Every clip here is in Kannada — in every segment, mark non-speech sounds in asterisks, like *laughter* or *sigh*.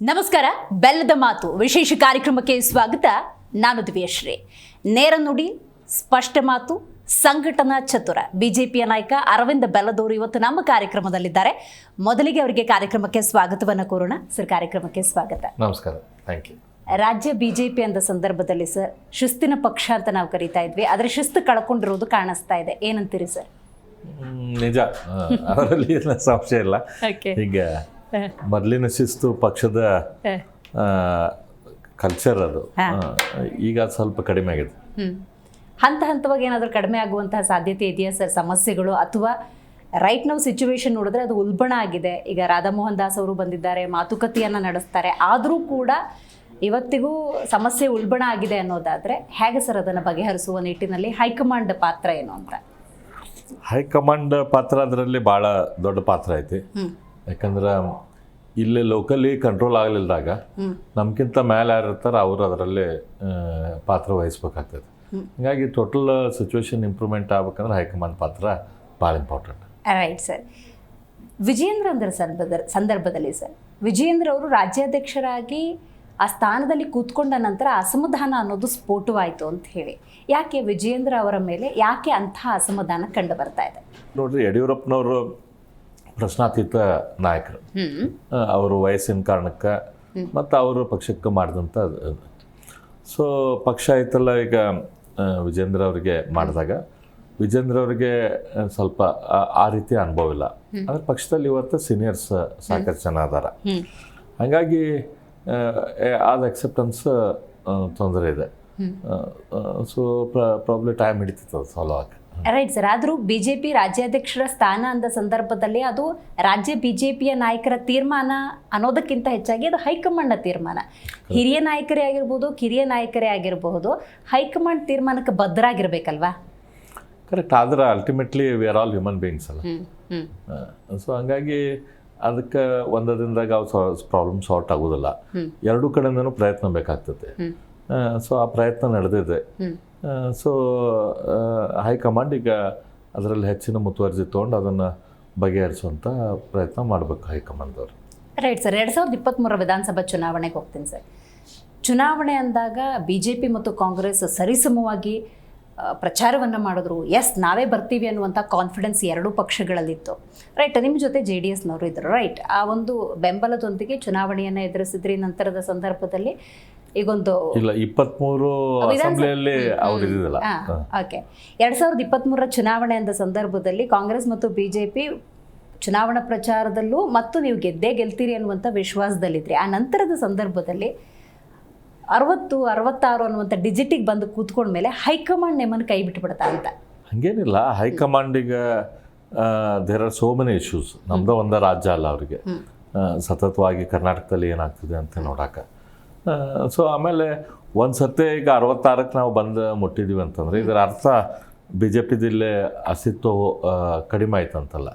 ನಮಸ್ಕಾರ. ಬೆಲ್ಲದ ಮಾತು ವಿಶೇಷ ಕಾರ್ಯಕ್ರಮಕ್ಕೆ ಸ್ವಾಗತ. ನಾನು ದಿವ್ಯಶ್ರೀ. ನೇರ ನುಡಿ ಸ್ಪಷ್ಟ ಮಾತು ಸಂಘಟನಾ ಚತುರ. ಬಿಜೆಪಿಯ ನಾಯಕ ಅರವಿಂದ ಬೆಲ್ಲದವರು ಇವತ್ತು ನಮ್ಮ ಕಾರ್ಯಕ್ರಮದಲ್ಲಿದ್ದಾರೆ. ಮೊದಲಿಗೆ ಅವರಿಗೆ ಕಾರ್ಯಕ್ರಮಕ್ಕೆ ಸ್ವಾಗತವನ್ನು ಕೋರೋಣ. ಸರ್ ಕಾರ್ಯಕ್ರಮಕ್ಕೆ ಸ್ವಾಗತ. ನಮಸ್ಕಾರ. ಥ್ಯಾಂಕ್ ಯು ರಾಜ್ಯ ಬಿಜೆಪಿ ಅಂದ ಸಂದರ್ಭದಲ್ಲಿ ಸರ್ ಶಿಸ್ತಿನ ಪಕ್ಷ ಅಂತ ನಾವು ಕರಿತಾ ಇದ್ವಿ. ಆದರೆ ಶಿಸ್ತು ಕಳ್ಕೊಂಡಿರೋದು ಕಾಣಿಸ್ತಾ ಇದೆ. ಏನಂತೀರಿ ಸರ್? ನಿಜ. ಅದರಲ್ಲಿ ಏನು ಸಂಶಯ ಇಲ್ಲ. ಓಕೆ ಈಗ ಮೊದಲಿನ ಶಿಸ್ತು ಪಕ್ಷದ ಕಲ್ಚರ್ ಅದು. ಈಗ ಸ್ವಲ್ಪ ಕಡಿಮೆ ಆಗಿದೆ. ಹಂತ ಹಂತವಾಗಿ ಏನಾದರೂ ಕಡಿಮೆ ಆಗುವಂತಹ ಸಾಧ್ಯತೆ ಇದೆಯಾ ಸರ್? ಸಮಸ್ಯೆಗಳು ಅಥವಾ ರೈಟ್ ನಾವು ಸಿಚುವೇಶನ್ ನೋಡಿದ್ರೆ ಅದು ಉಲ್ಬಣ ಆಗಿದೆ. ಈಗ ರಾಧಾಮೋಹನ್ ದಾಸ್ ಅವರು ಬಂದಿದ್ದಾರೆ ಮಾತುಕತೆಯನ್ನು ನಡೆಸ್ತಾರೆ. ಆದರೂ ಕೂಡ ಇವತ್ತಿಗೂ ಸಮಸ್ಯೆ ಉಲ್ಬಣ ಆಗಿದೆ ಅನ್ನೋದಾದ್ರೆ ಹೇಗೆ ಸರ್ ಅದನ್ನು ಬಗೆಹರಿಸುವ ನಿಟ್ಟಿನಲ್ಲಿ ಹೈಕಮಾಂಡ್ ಪಾತ್ರ ಏನು ಅಂತ? ಹೈಕಮಾಂಡ್ ಪಾತ್ರ ಅದರಲ್ಲಿ ಭಾಳ ದೊಡ್ಡ ಪಾತ್ರ ಐತಿ. ಯಾಕಂದ್ರೆ ಇಲ್ಲಿ ಲೋಕಲಿ ಕಂಟ್ರೋಲ್ ಆಗಲಿಲ್ದಾಗ ನಮಗಿಂತ ಮೇಲೆ ಯಾರು ಇರ್ತಾರೆ ಅವರು ಅದರಲ್ಲಿ ಪಾತ್ರ ವಹಿಸ್ಬೇಕಾಗ್ತದೆ. ಹೀಗಾಗಿ ಟೋಟಲ್ ಸಿಚುವೇಶನ್ ಇಂಪ್ರೂವ್ಮೆಂಟ್ ಆಗ್ಬೇಕಂದ್ರೆ ಹೈಕಮಾಂಡ್ ಪಾತ್ರ ಭಾಳ ಇಂಪಾರ್ಟೆಂಟ್ ರೈಟ್ ಸರ್ ವಿಜಯೇಂದ್ರ ಅಂದ್ರ ಸಂದರ್ಭದ ಸಂದರ್ಭದಲ್ಲಿ ಸರ್ ವಿಜಯೇಂದ್ರ ಅವರು ರಾಜ್ಯಾಧ್ಯಕ್ಷರಾಗಿ ಆ ಸ್ಥಾನದಲ್ಲಿ ಕೂತ್ಕೊಂಡ ನಂತರ ಅಸಮಾಧಾನ ಅನ್ನೋದು ಸ್ಫೋಟವಾಯಿತು ಅಂತ ಹೇಳಿ. ಯಾಕೆ ವಿಜಯೇಂದ್ರ ಅವರ ಮೇಲೆ ಯಾಕೆ ಅಂಥ ಅಸಮಾಧಾನ ಕಂಡು ಬರ್ತಾ ಇದೆ? ನೋಡ್ರಿ ಯಡಿಯೂರಪ್ಪನವರು ಪ್ರಶ್ನಾತೀತ ನಾಯಕರು. ಅವರು ವಯಸ್ಸಿನ ಕಾರಣಕ್ಕೆ ಮತ್ತು ಅವರು ಪಕ್ಷಕ್ಕೆ ಮಾಡಿದಂಥ ಸೊ ಪಕ್ಷ ಆಯ್ತಲ್ಲ ಈಗ ವಿಜೇಂದ್ರ ಅವರಿಗೆ ಮಾಡಿದಾಗ ವಿಜೇಂದ್ರ ಅವರಿಗೆ ಸ್ವಲ್ಪ ಆ- ರೀತಿ ಅನುಭವ ಇಲ್ಲ. ಆದರೆ ಪಕ್ಷದಲ್ಲಿ ಇವತ್ತು ಸೀನಿಯರ್ಸ್ ಸಾಕಷ್ಟು ಜನ ಅದಾರ. ಹಾಗಾಗಿ ಆದ ಅಕ್ಸೆಪ್ಟೆನ್ಸ್ ತೊಂದರೆ ಇದೆ. ಸೊ ಪ್ರಾಬ್ಲಿ ಟೈಮ್ ಹಿಡಿತಿತ್ತು ಅದು ಸಾಲ್ವ್ ಆಗಿ ರೈಟ್ ಸರ್ ಆದರೂ ಬಿಜೆಪಿ ರಾಜ್ಯಾಧ್ಯಕ್ಷರ ಸ್ಥಾನ ಅಂದ ಸಂದರ್ಭದಲ್ಲಿ ಅದು ರಾಜ್ಯ ಬಿಜೆಪಿಯ ನಾಯಕರ ತೀರ್ಮಾನ ಅನ್ನೋದಕ್ಕಿಂತ ಹೆಚ್ಚಾಗಿ ಅದು ಹೈಕಮಾಂಡ್ನ ತೀರ್ಮಾನ. ಹಿರಿಯ ನಾಯಕರೇ ಆಗಿರ್ಬೋದು ಕಿರಿಯ ನಾಯಕರೇ ಆಗಿರಬಹುದು ಹೈಕಮಾಂಡ್ ತೀರ್ಮಾನಕ್ಕೆ ಬದ್ಧರಾಗಿರ್ಬೇಕಲ್ವಾ ಕರೆಕ್ಟ್ ಆದ್ರೆ ultimately we are all human beings ಅಲ್ಲ. ಸೊ ಹಂಗಾಗಿ ಅದಕ್ಕೆ ಒಂದದಿಂದಾಗ ಅವು ಪ್ರಾಬ್ಲಮ್ ಸಾಲ್ವ್ ಆಗೋದಿಲ್ಲ. ಎರಡೂ ಕಡೆಯಿಂದನೂ ಪ್ರಯತ್ನ ಬೇಕಾಗ್ತದೆ. ಸೊ ಆ ಪ್ರಯತ್ನ ನಡೆದಿದೆ. ಸೊ ಹೈಕಮಾಂಡ್ ಈಗ ಅದರಲ್ಲಿ ಹೆಚ್ಚಿನ ಮುತುವರ್ಜಿ ತೊಗೊಂಡು ಅದನ್ನು ಬಗೆಹರಿಸುವಂಥ ಪ್ರಯತ್ನ ಮಾಡಬೇಕು ಹೈಕಮಾಂಡ್ದವ್ರು. ರೈಟ್ ಸರ್ ಎರಡು ಸಾವಿರದ ಇಪ್ಪತ್ತ್ಮೂರ ವಿಧಾನಸಭಾ ಚುನಾವಣೆಗೆ ಹೋಗ್ತೀನಿ ಸರ್ ಚುನಾವಣೆ ಅಂದಾಗ ಬಿ ಜೆ ಪಿ ಮತ್ತು ಕಾಂಗ್ರೆಸ್ ಸರಿಸಮವಾಗಿ ಪ್ರಚಾರವನ್ನು ಮಾಡಿದ್ರು. ಎಸ್ ನಾವೇ ಬರ್ತೀವಿ ಅನ್ನುವಂಥ ಕಾನ್ಫಿಡೆನ್ಸ್ ಎರಡೂ ಪಕ್ಷಗಳಲ್ಲಿತ್ತು. ರೈಟ್ ನಿಮ್ಮ ಜೊತೆ ಜೆ ಡಿ ಎಸ್ನವರು ಇದ್ದರು ರೈಟ್ ಆ ಒಂದು ಬೆಂಬಲದೊಂದಿಗೆ ಚುನಾವಣೆಯನ್ನು ಎದುರಿಸಿದ್ರಿ ನಂತರದ ಸಂದರ್ಭದಲ್ಲಿ ಈಗೊಂದು ಇಲ್ಲ ಇಪ್ಪತ್ಮೂರು ಅಸೆಂಬ್ಲಿಯಲ್ಲಿ ಅವ್ರು ಇದ್ದಿದ್ದಿಲ್ಲ. ಓಕೆ. ಎರಡು ಸಾವಿರದ ಇಪ್ಪತ್ತ್ಮೂರರ ಚುನಾವಣೆ ಅಂತ ಸಂದರ್ಭದಲ್ಲಿ ಕಾಂಗ್ರೆಸ್ ಮತ್ತು ಬಿ ಜೆ ಪಿ ಚುನಾವಣಾ ಪ್ರಚಾರದಲ್ಲೂ ಮತ್ತು ನೀವು ಗೆದ್ದೇ ಗೆಲ್ತೀರಿ ಅನ್ನುವಂಥ ವಿಶ್ವಾಸದಲ್ಲಿದ್ರಿ. ಆ ನಂತರದ ಸಂದರ್ಭದಲ್ಲಿ ಅರವತ್ತು ಅರವತ್ತಾರು ಅನ್ನುವಂಥ ಡಿಜಿಟಿಗೆ ಬಂದು ಕೂತ್ಕೊಂಡ್ಮೇಲೆ ಹೈಕಮಾಂಡ್ ನಿಮ್ಮನ್ನು ಕೈ ಬಿಟ್ಬಿಡ್ತಾ ಅಂತ? ಹಂಗೇನಿಲ್ಲ. ಹೈಕಮಾಂಡಿಗೆ there are so many issues ನಮ್ದು ಒಂದ ರಾಜ್ಯ ಅಲ್ಲ ಅವರಿಗೆ. ಸತತವಾಗಿ ಕರ್ನಾಟಕದಲ್ಲಿ ಏನಾಗ್ತಿದೆ ಅಂತ ನೋಡಕ್ಕೆ ಸೊ ಆಮೇಲೆ ಒಂದು ಸತಿ ಈಗ ಅರವತ್ತಾರಕ್ಕೆ ನಾವು ಬಂದು ಮುಟ್ಟಿದ್ದೀವಿ ಅಂತಂದ್ರೆ ಇದರ ಅರ್ಥ ಬಿ ಜೆ ಪಿದಿಲ್ಲೇ ಅಸ್ತಿತ್ವ ಕಡಿಮೆ ಆಯ್ತು ಅಂತಲ್ಲ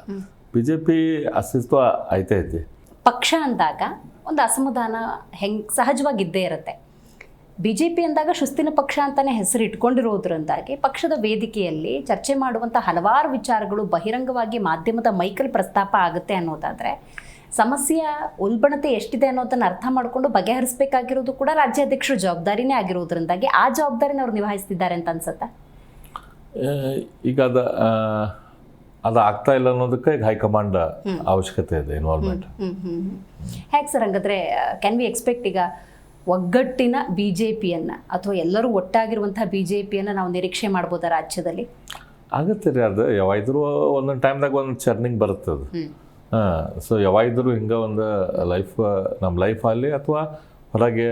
ಬಿ ಜೆ ಪಿ ಅಸ್ತಿತ್ವ ಐತೆ ಐತಿ? ಪಕ್ಷ ಅಂದಾಗ ಒಂದು ಅಸಮಾಧಾನ ಹೆಂಗ್ ಸಹಜವಾಗಿ ಇದ್ದೇ ಇರುತ್ತೆ. ಬಿ ಜೆ ಪಿ ಅಂದಾಗ ಶುಸ್ತಿನ ಪಕ್ಷ ಅಂತಲೇ ಹೆಸರು ಇಟ್ಕೊಂಡಿರೋದ್ರಿಂದಾಗಿ ಪಕ್ಷದ ವೇದಿಕೆಯಲ್ಲಿ ಚರ್ಚೆ ಮಾಡುವಂಥ ಹಲವಾರು ವಿಚಾರಗಳು ಬಹಿರಂಗವಾಗಿ ಮಾಧ್ಯಮದ ಮೈಕಲ್ ಪ್ರಸ್ತಾಪ ಆಗುತ್ತೆ ಅನ್ನೋದಾದರೆ ಸಮಸ್ಯೆಯ ಉಲ್ಬಣತೆ ಎಷ್ಟಿದೆ ಅನ್ನೋದನ್ನು ಅರ್ಥ ಮಾಡಿಕೊಂಡು ಬಗೆಹರಿಸಬೇಕಾಗಿರೋದು ಕೂಡ ರಾಜ್ಯಾಧ್ಯಕ್ಷರ ಜವಾಬ್ದಾರಿನೇ ಆಗಿರೋದ್ರಿಂದಾಗಿ ಆ ಜವಾಬ್ದಾರಿನ ಅವ್ರು ನಿಭಾಯಿಸ್ತಿದ್ದಾರೆ ಅಂತ ಅನ್ಸುತ್ತೆ? ಈಗ ಅದ ಅದು ಆಗ್ತಾ ಇಲ್ಲ ಅನ್ನೋದಕ್ಕೆ ಈಗ ಹೈಕಮಾಂಡ್ ಅವಶ್ಯಕತೆ ಇದೆ ಇನ್ವಾಲ್ವ್ಮೆಂಟ್. ಹೇಗೆ ಸರ್ ಹಂಗಾದ್ರೆ ಕ್ಯಾನ್ ವಿ ಎಕ್ಸ್ಪೆಕ್ಟ್ ಈಗ ಒಗ್ಗಟ್ಟಿನ ಬಿ ಜೆ ಪಿಯನ್ನು ಅಥವಾ ಎಲ್ಲರೂ ಒಟ್ಟಾಗಿರುವಂತಹ ಬಿ ಜೆ ಪಿಯನ್ನು ನಾವು ನಿರೀಕ್ಷೆ ಮಾಡ್ಬೋದಾ ರಾಜ್ಯದಲ್ಲಿ? ಆಗುತ್ತೆ ರೀ ಅದು. ಯಾವಾಗಿದ್ರು ಒಂದೊಂದು ಟೈಮ್ದಾಗ ಒಂದು ಚರ್ನಿಂಗ್ ಬರುತ್ತೆ ಅದು. ಸೊ ಯಾವಾಗಿದ್ದರೂ ಹಿಂಗೆ ಒಂದು ಲೈಫ್ ನಮ್ಮ ಲೈಫಲ್ಲಿ ಅಥವಾ ಹೊರಗೆ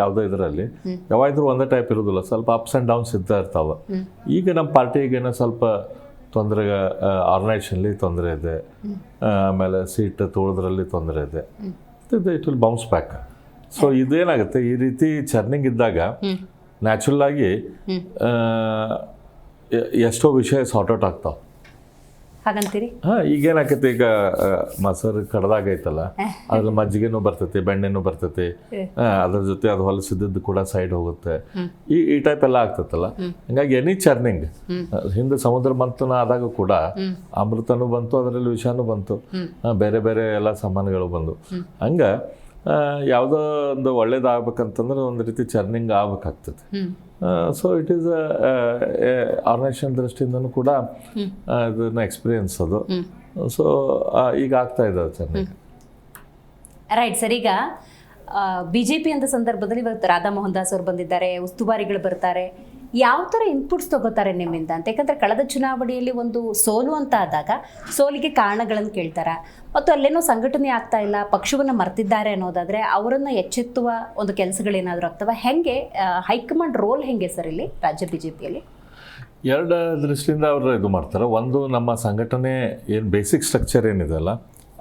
ಯಾವುದೋ ಇದರಲ್ಲಿ ಯಾವಾಗಿದ್ರೂ ಒಂದೇ ಟೈಪ್ ಇರೋದಿಲ್ಲ. ಸ್ವಲ್ಪ ಅಪ್ಸ್ ಆ್ಯಂಡ್ ಡೌನ್ಸ್ ಇದ್ದ ಇರ್ತಾವೆ. ಈಗ ನಮ್ಮ ಪಾರ್ಟಿಗೇನೋ ಸ್ವಲ್ಪ ತೊಂದರೆ ಆರ್ಗನೈಸೇಷನ್ಲಿ ತೊಂದರೆ ಇದೆ. ಆಮೇಲೆ ಸೀಟ್ ತೊಗೊಳೋದ್ರಲ್ಲಿ ತೊಂದರೆ ಇದೆ. It will bounce back so ಇದೇನಾಗುತ್ತೆ? ಈ ರೀತಿ ಚರ್ನಿಂಗ್ ಇದ್ದಾಗ ನ್ಯಾಚುರಲ್ ಆಗಿ ಎಷ್ಟೋ ವಿಷಯ ಸಾರ್ಟ್ ಔಟ್ ಆಗ್ತಾವೆ. ಹಾಗಂತೀರಿ? ಹಾಂ ಈಗೇನಾಕೈತಿ ಈಗ ಮೊಸರು ಕಡ್ದಾಗೈತಲ್ಲ ಅದ್ರ ಮಜ್ಜಿಗೆನೂ ಬರ್ತೈತಿ ಬೆಣ್ಣೆನೂ ಬರ್ತೈತಿ. ಅದ್ರ ಜೊತೆ ಅದು ಹೊಲಸಿದ್ದು ಕೂಡ ಸೈಡ್ ಹೋಗುತ್ತೆ. ಈ ಈ ಟೈಪ್ ಎಲ್ಲ ಆಗ್ತೈತಲ್ಲ. ಹಂಗಾಗಿ ಎನಿ ಚರ್ನಿಂಗ್ ಹಿಂದೆ ಸಮುದ್ರ ಮಂಥನ ಆದಾಗ ಕೂಡ ಅಮೃತನೂ ಬಂತು ಅದರಲ್ಲಿ ವಿಷಾನು ಬಂತು. ಬೇರೆ ಬೇರೆ ಎಲ್ಲ ಸಾಮಾನುಗಳು ಬಂದು. ಹಂಗೆ ಯಾವುದೋ ಒಂದು ಒಳ್ಳೇದಾಗಬೇಕಂತಂದ್ರೆ ಒಂದು ರೀತಿ ಚರ್ನಿಂಗ್ ಆಗಬೇಕಾಗ್ತದೆ. ಸೊ ಇಟ್ ಈಸ್ ಆರ್ಗನೈಸೇಷನ್ ದೃಷ್ಟಿಯಿಂದನೂ ಕೂಡ ಇದನ್ನ ಎಕ್ಸ್ಪೀರಿಯನ್ಸ್ ಅದು. ಸೊ ಈಗ ಆಗ್ತಾ ಇದೆ ಚರ್ನಿಂಗ್. ರೈಟ್ ಸರ್ ಈಗ ಬಿ ಜೆ ಪಿ ಅಂತ ಸಂದರ್ಭದಲ್ಲಿ ಇವತ್ತು ರಾಧಾ ಮೋಹನ್ ದಾಸ್ ಅವರು ಬಂದಿದ್ದಾರೆ ಉಸ್ತುವಾರಿಗಳು ಬರ್ತಾರೆ. ಯಾವ ಥರ ಇನ್ಪುಟ್ಸ್ ತಗೋತಾರೆ ನಿಮ್ಮಿಂದ ಅಂತ? ಯಾಕಂದರೆ ಕಳೆದ ಚುನಾವಣೆಯಲ್ಲಿ ಒಂದು ಸೋಲು ಅಂತ ಆದಾಗ ಸೋಲಿಗೆ ಕಾರಣಗಳನ್ನು ಕೇಳ್ತಾರೆ? ಮತ್ತು ಅಲ್ಲೇನೋ ಸಂಘಟನೆ ಆಗ್ತಾ ಇಲ್ಲ ಪಕ್ಷವನ್ನು ಮರ್ತಿದ್ದಾರೆ ಅನ್ನೋದಾದರೆ ಅವರನ್ನು ಎಚ್ಚೆತ್ತುವ ಒಂದು ಕೆಲಸಗಳೇನಾದರೂ ಆಗ್ತವೆ? ಹೆಂಗೆ ಹೈಕಮಾಂಡ್ ರೋಲ್ ಹೆಂಗೆ ಸರ್ ಇಲ್ಲಿ ರಾಜ್ಯ ಬಿ ಜೆ ಪಿಯಲ್ಲಿ ಎರಡು ದೃಷ್ಟಿಯಿಂದ ಅವರು ಇದು ಮಾಡ್ತಾರೆ. ಒಂದು ನಮ್ಮ ಸಂಘಟನೆ ಏನು ಬೇಸಿಕ್ ಸ್ಟ್ರಕ್ಚರ್ ಏನಿದೆಯಲ್ಲ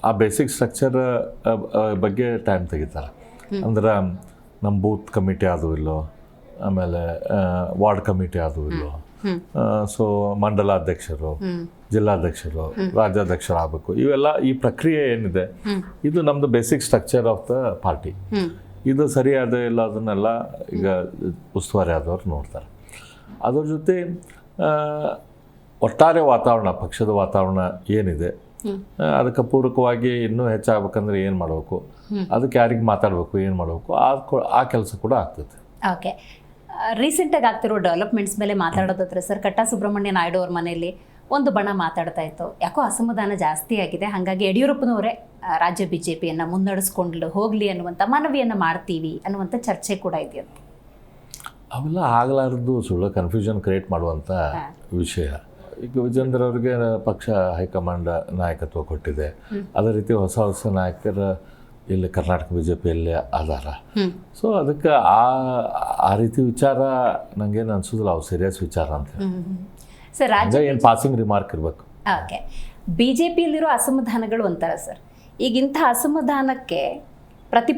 ಆ ಬೇಸಿಕ್ ಸ್ಟ್ರಕ್ಚರ್ ಬಗ್ಗೆ ಟೈಮ್ ತೆಗಿತಾರೆ. ಅಂದ್ರೆ ನಮ್ಮ ಬೂತ್ ಕಮಿಟಿ ಅದು ಇಲ್ಲೋ ಆಮೇಲೆ ವಾರ್ಡ್ ಕಮಿಟಿ ಅದು ಇಲ್ಲೋ ಸೊ ಮಂಡಲಾಧ್ಯಕ್ಷರು, ಜಿಲ್ಲಾಧ್ಯಕ್ಷರು ರಾಜ್ಯಾಧ್ಯಕ್ಷರು ಆಗಬೇಕು ಇವೆಲ್ಲ ಈ ಪ್ರಕ್ರಿಯೆ ಏನಿದೆ, ಇದು ನಮ್ಮದು basic structure of the party ಇದು ಸರಿಯಾದ ಇಲ್ಲ ಅದನ್ನೆಲ್ಲ ಈಗ ಉಸ್ತುವಾರಿ ಆದವ್ರು ನೋಡ್ತಾರೆ. ಅದ್ರ ಜೊತೆ ಒಟ್ಟಾರೆ ವಾತಾವರಣ, ಪಕ್ಷದ ವಾತಾವರಣ ಏನಿದೆ ಅದಕ್ಕೆ ಪೂರಕವಾಗಿ ಇನ್ನೂ ಹೆಚ್ಚಾಗಬೇಕಂದ್ರೆ ಏನು ಮಾಡಬೇಕು, ಅದಕ್ಕೆ ಯಾರಿಗೆ ಮಾತಾಡಬೇಕು, ಏನು ಮಾಡಬೇಕು, ಆ ಆ ಕೆಲಸ ಕೂಡ ಆಗ್ತದೆ. ಓಕೆ ರೀಸೆಂಟಾಗಿ ಆಗ್ತಿರೋ ಡೆವಲಪ್ಮೆಂಟ್ಸ್ ಮೇಲೆ ಮಾತಾಡೋದತ್ರ ಸರ್ ಕಟ್ಟ ಸುಬ್ರಹ್ಮಣ್ಯ ನಾಯ್ಡು ಅವ್ರ ಮನೆಯಲ್ಲಿ ಒಂದು ಬಣ ಮಾತಾಡ್ತಾ ಇತ್ತು. ಯಾಕೋ ಅಸಮಾಧಾನ ಜಾಸ್ತಿ ಆಗಿದೆ. ಹಾಗಾಗಿ ಯಡಿಯೂರಪ್ಪನವರೇ ರಾಜ್ಯ ಬಿ ಜೆ ಪಿಯನ್ನು ಮುನ್ನಡೆಸ್ಕೊಂಡು ಹೋಗಲಿ ಅನ್ನುವಂಥ ಮನವಿಯನ್ನು ಮಾಡ್ತೀವಿ ಅನ್ನುವಂಥ ಚರ್ಚೆ ಕೂಡ ಇದೆಯಂತೆ. ಅವೆಲ್ಲ ಆಗಲಾರದು ಸುಳ್ಳು ಕನ್ಫ್ಯೂಷನ್ ಕ್ರಿಯೇಟ್ ಮಾಡುವಂಥ ವಿಷಯ. ಈಗ ವಿಜೇಂದ್ರ ಅವರಿಗೆ ಪಕ್ಷ ಹೈಕಮಾಂಡ್ ನಾಯಕತ್ವ ಕೊಟ್ಟಿದೆ. ಅದೇ ರೀತಿ ಹೊಸ ಹೊಸ ನಾಯಕರ ಇಲ್ಲಿ ಕರ್ನಾಟಕ ಬಿ ಜೆ ಪಿಯಲ್ಲಿ ಅದಾರ ಸೊ ಅದಕ್ಕೆ ಆ ಆ ರೀತಿ ವಿಚಾರ ನನಗೇನು ಅನ್ಸೋದಿಲ್ಲ ಅವು ಸೀರಿಯಸ್ ವಿಚಾರ ಅಂತ ಸರ್ ರಾಜ್ಯ ಏನು ಪಾಸಿಂಗ್ ರಿಮಾರ್ಕ್ ಇರಬೇಕು. ಓಕೆ. ಬಿ ಜೆ ಪಿಯಲ್ಲಿರೋ ಅಸಮಾಧಾನಗಳು ಒಂಥರ ಸರ್. ಈಗ ಇಂಥ ಅಸಮಾಧಾನಕ್ಕೆ ಪ್ರತಿ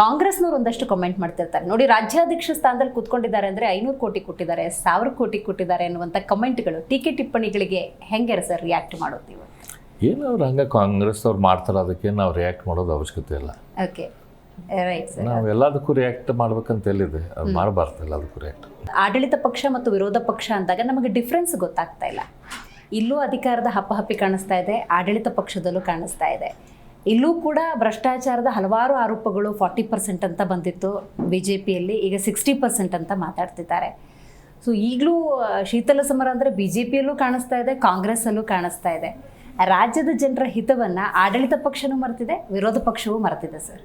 ಕಾಂಗ್ರೆಸ್ನವ್ರು ಒಂದಷ್ಟು ಕಮೆಂಟ್ ಮಾಡ್ತಿರ್ತಾರೆ. ನೋಡಿ ರಾಜ್ಯಾಧ್ಯಕ್ಷ ಸ್ಥಾನದಲ್ಲಿ ಕೂತ್ಕೊಂಡಿದ್ದಾರೆ ಅಂದರೆ ಐನೂರು ಕೋಟಿ ಕೊಟ್ಟಿದ್ದಾರೆ ಸಾವಿರ ಕೋಟಿ ಕೊಟ್ಟಿದ್ದಾರೆ ಅನ್ನುವಂಥ ಕಮೆಂಟ್ಗಳು ಟೀಕೆ ಟಿಪ್ಪಣಿಗಳಿಗೆ ಹೆಂಗೆ ಸರ್ ರಿಯಾಕ್ಟ್ ಮಾಡೋದು ಏನು ಅವ್ರು ಹಂಗೆ ಕಾಂಗ್ರೆಸ್ನವ್ರು ಮಾಡ್ತಾರೆ ಅದಕ್ಕೆ ನಾವು ರಿಯಾಕ್ಟ್ ಮಾಡೋದು ಅವಶ್ಯಕತೆ ಇಲ್ಲ. ಓಕೆ ನಾವು ಎಲ್ಲದಕ್ಕೂ ರಿಯಾಕ್ಟ್ ಮಾಡ್ಬೇಕಂತ ಎಲ್ಲಿದೆ ಅದು ಮಾಡಬಾರ್ದು ಎಲ್ಲದಕ್ಕೂ ರಿಯಾಕ್ಟ್ ಆಡಳಿತ ಪಕ್ಷ ಮತ್ತು ವಿರೋಧ ಪಕ್ಷ ಅಂದಾಗ ನಮಗೆ ಡಿಫ್ರೆನ್ಸ್ ಗೊತ್ತಾಗ್ತಾ ಇಲ್ಲ. ಇಲ್ಲೂ ಅಧಿಕಾರದ ಹಪ್ಪಹಪ್ಪಿ ಕಾಣಿಸ್ತಾ ಇದೆ ಆಡಳಿತ ಪಕ್ಷದಲ್ಲೂ ಕಾಣಿಸ್ತಾ ಇದೆ. ಇಲ್ಲೂ ಕೂಡ ಭ್ರಷ್ಟಾಚಾರದ ಹಲವಾರು ಆರೋಪಗಳು ಫಾರ್ಟಿ ಪರ್ಸೆಂಟ್ ಅಂತ ಬಂದಿತ್ತು ಬಿ ಜೆ ಪಿಯಲ್ಲಿ ಈಗ ಸಿಕ್ಸ್ಟಿ ಪರ್ಸೆಂಟ್ ಅಂತ ಮಾತಾಡ್ತಿದ್ದಾರೆ. ಸೊ ಈಗಲೂ ಶೀತಲ ಸಮರ ಅಂದರೆ ಬಿ ಜೆ ಪಿಯಲ್ಲೂ ಕಾಣಿಸ್ತಾ ಇದೆ ಕಾಂಗ್ರೆಸ್ಸಲ್ಲೂ ಕಾಣಿಸ್ತಾ ಇದೆ. ರಾಜ್ಯದ ಜನರ ಹಿತವನ್ನು ಆಡಳಿತ ಪಕ್ಷನೂ ಮರೆತಿದೆ ವಿರೋಧ ಪಕ್ಷವೂ ಮರೆತಿದೆ ಸರ್.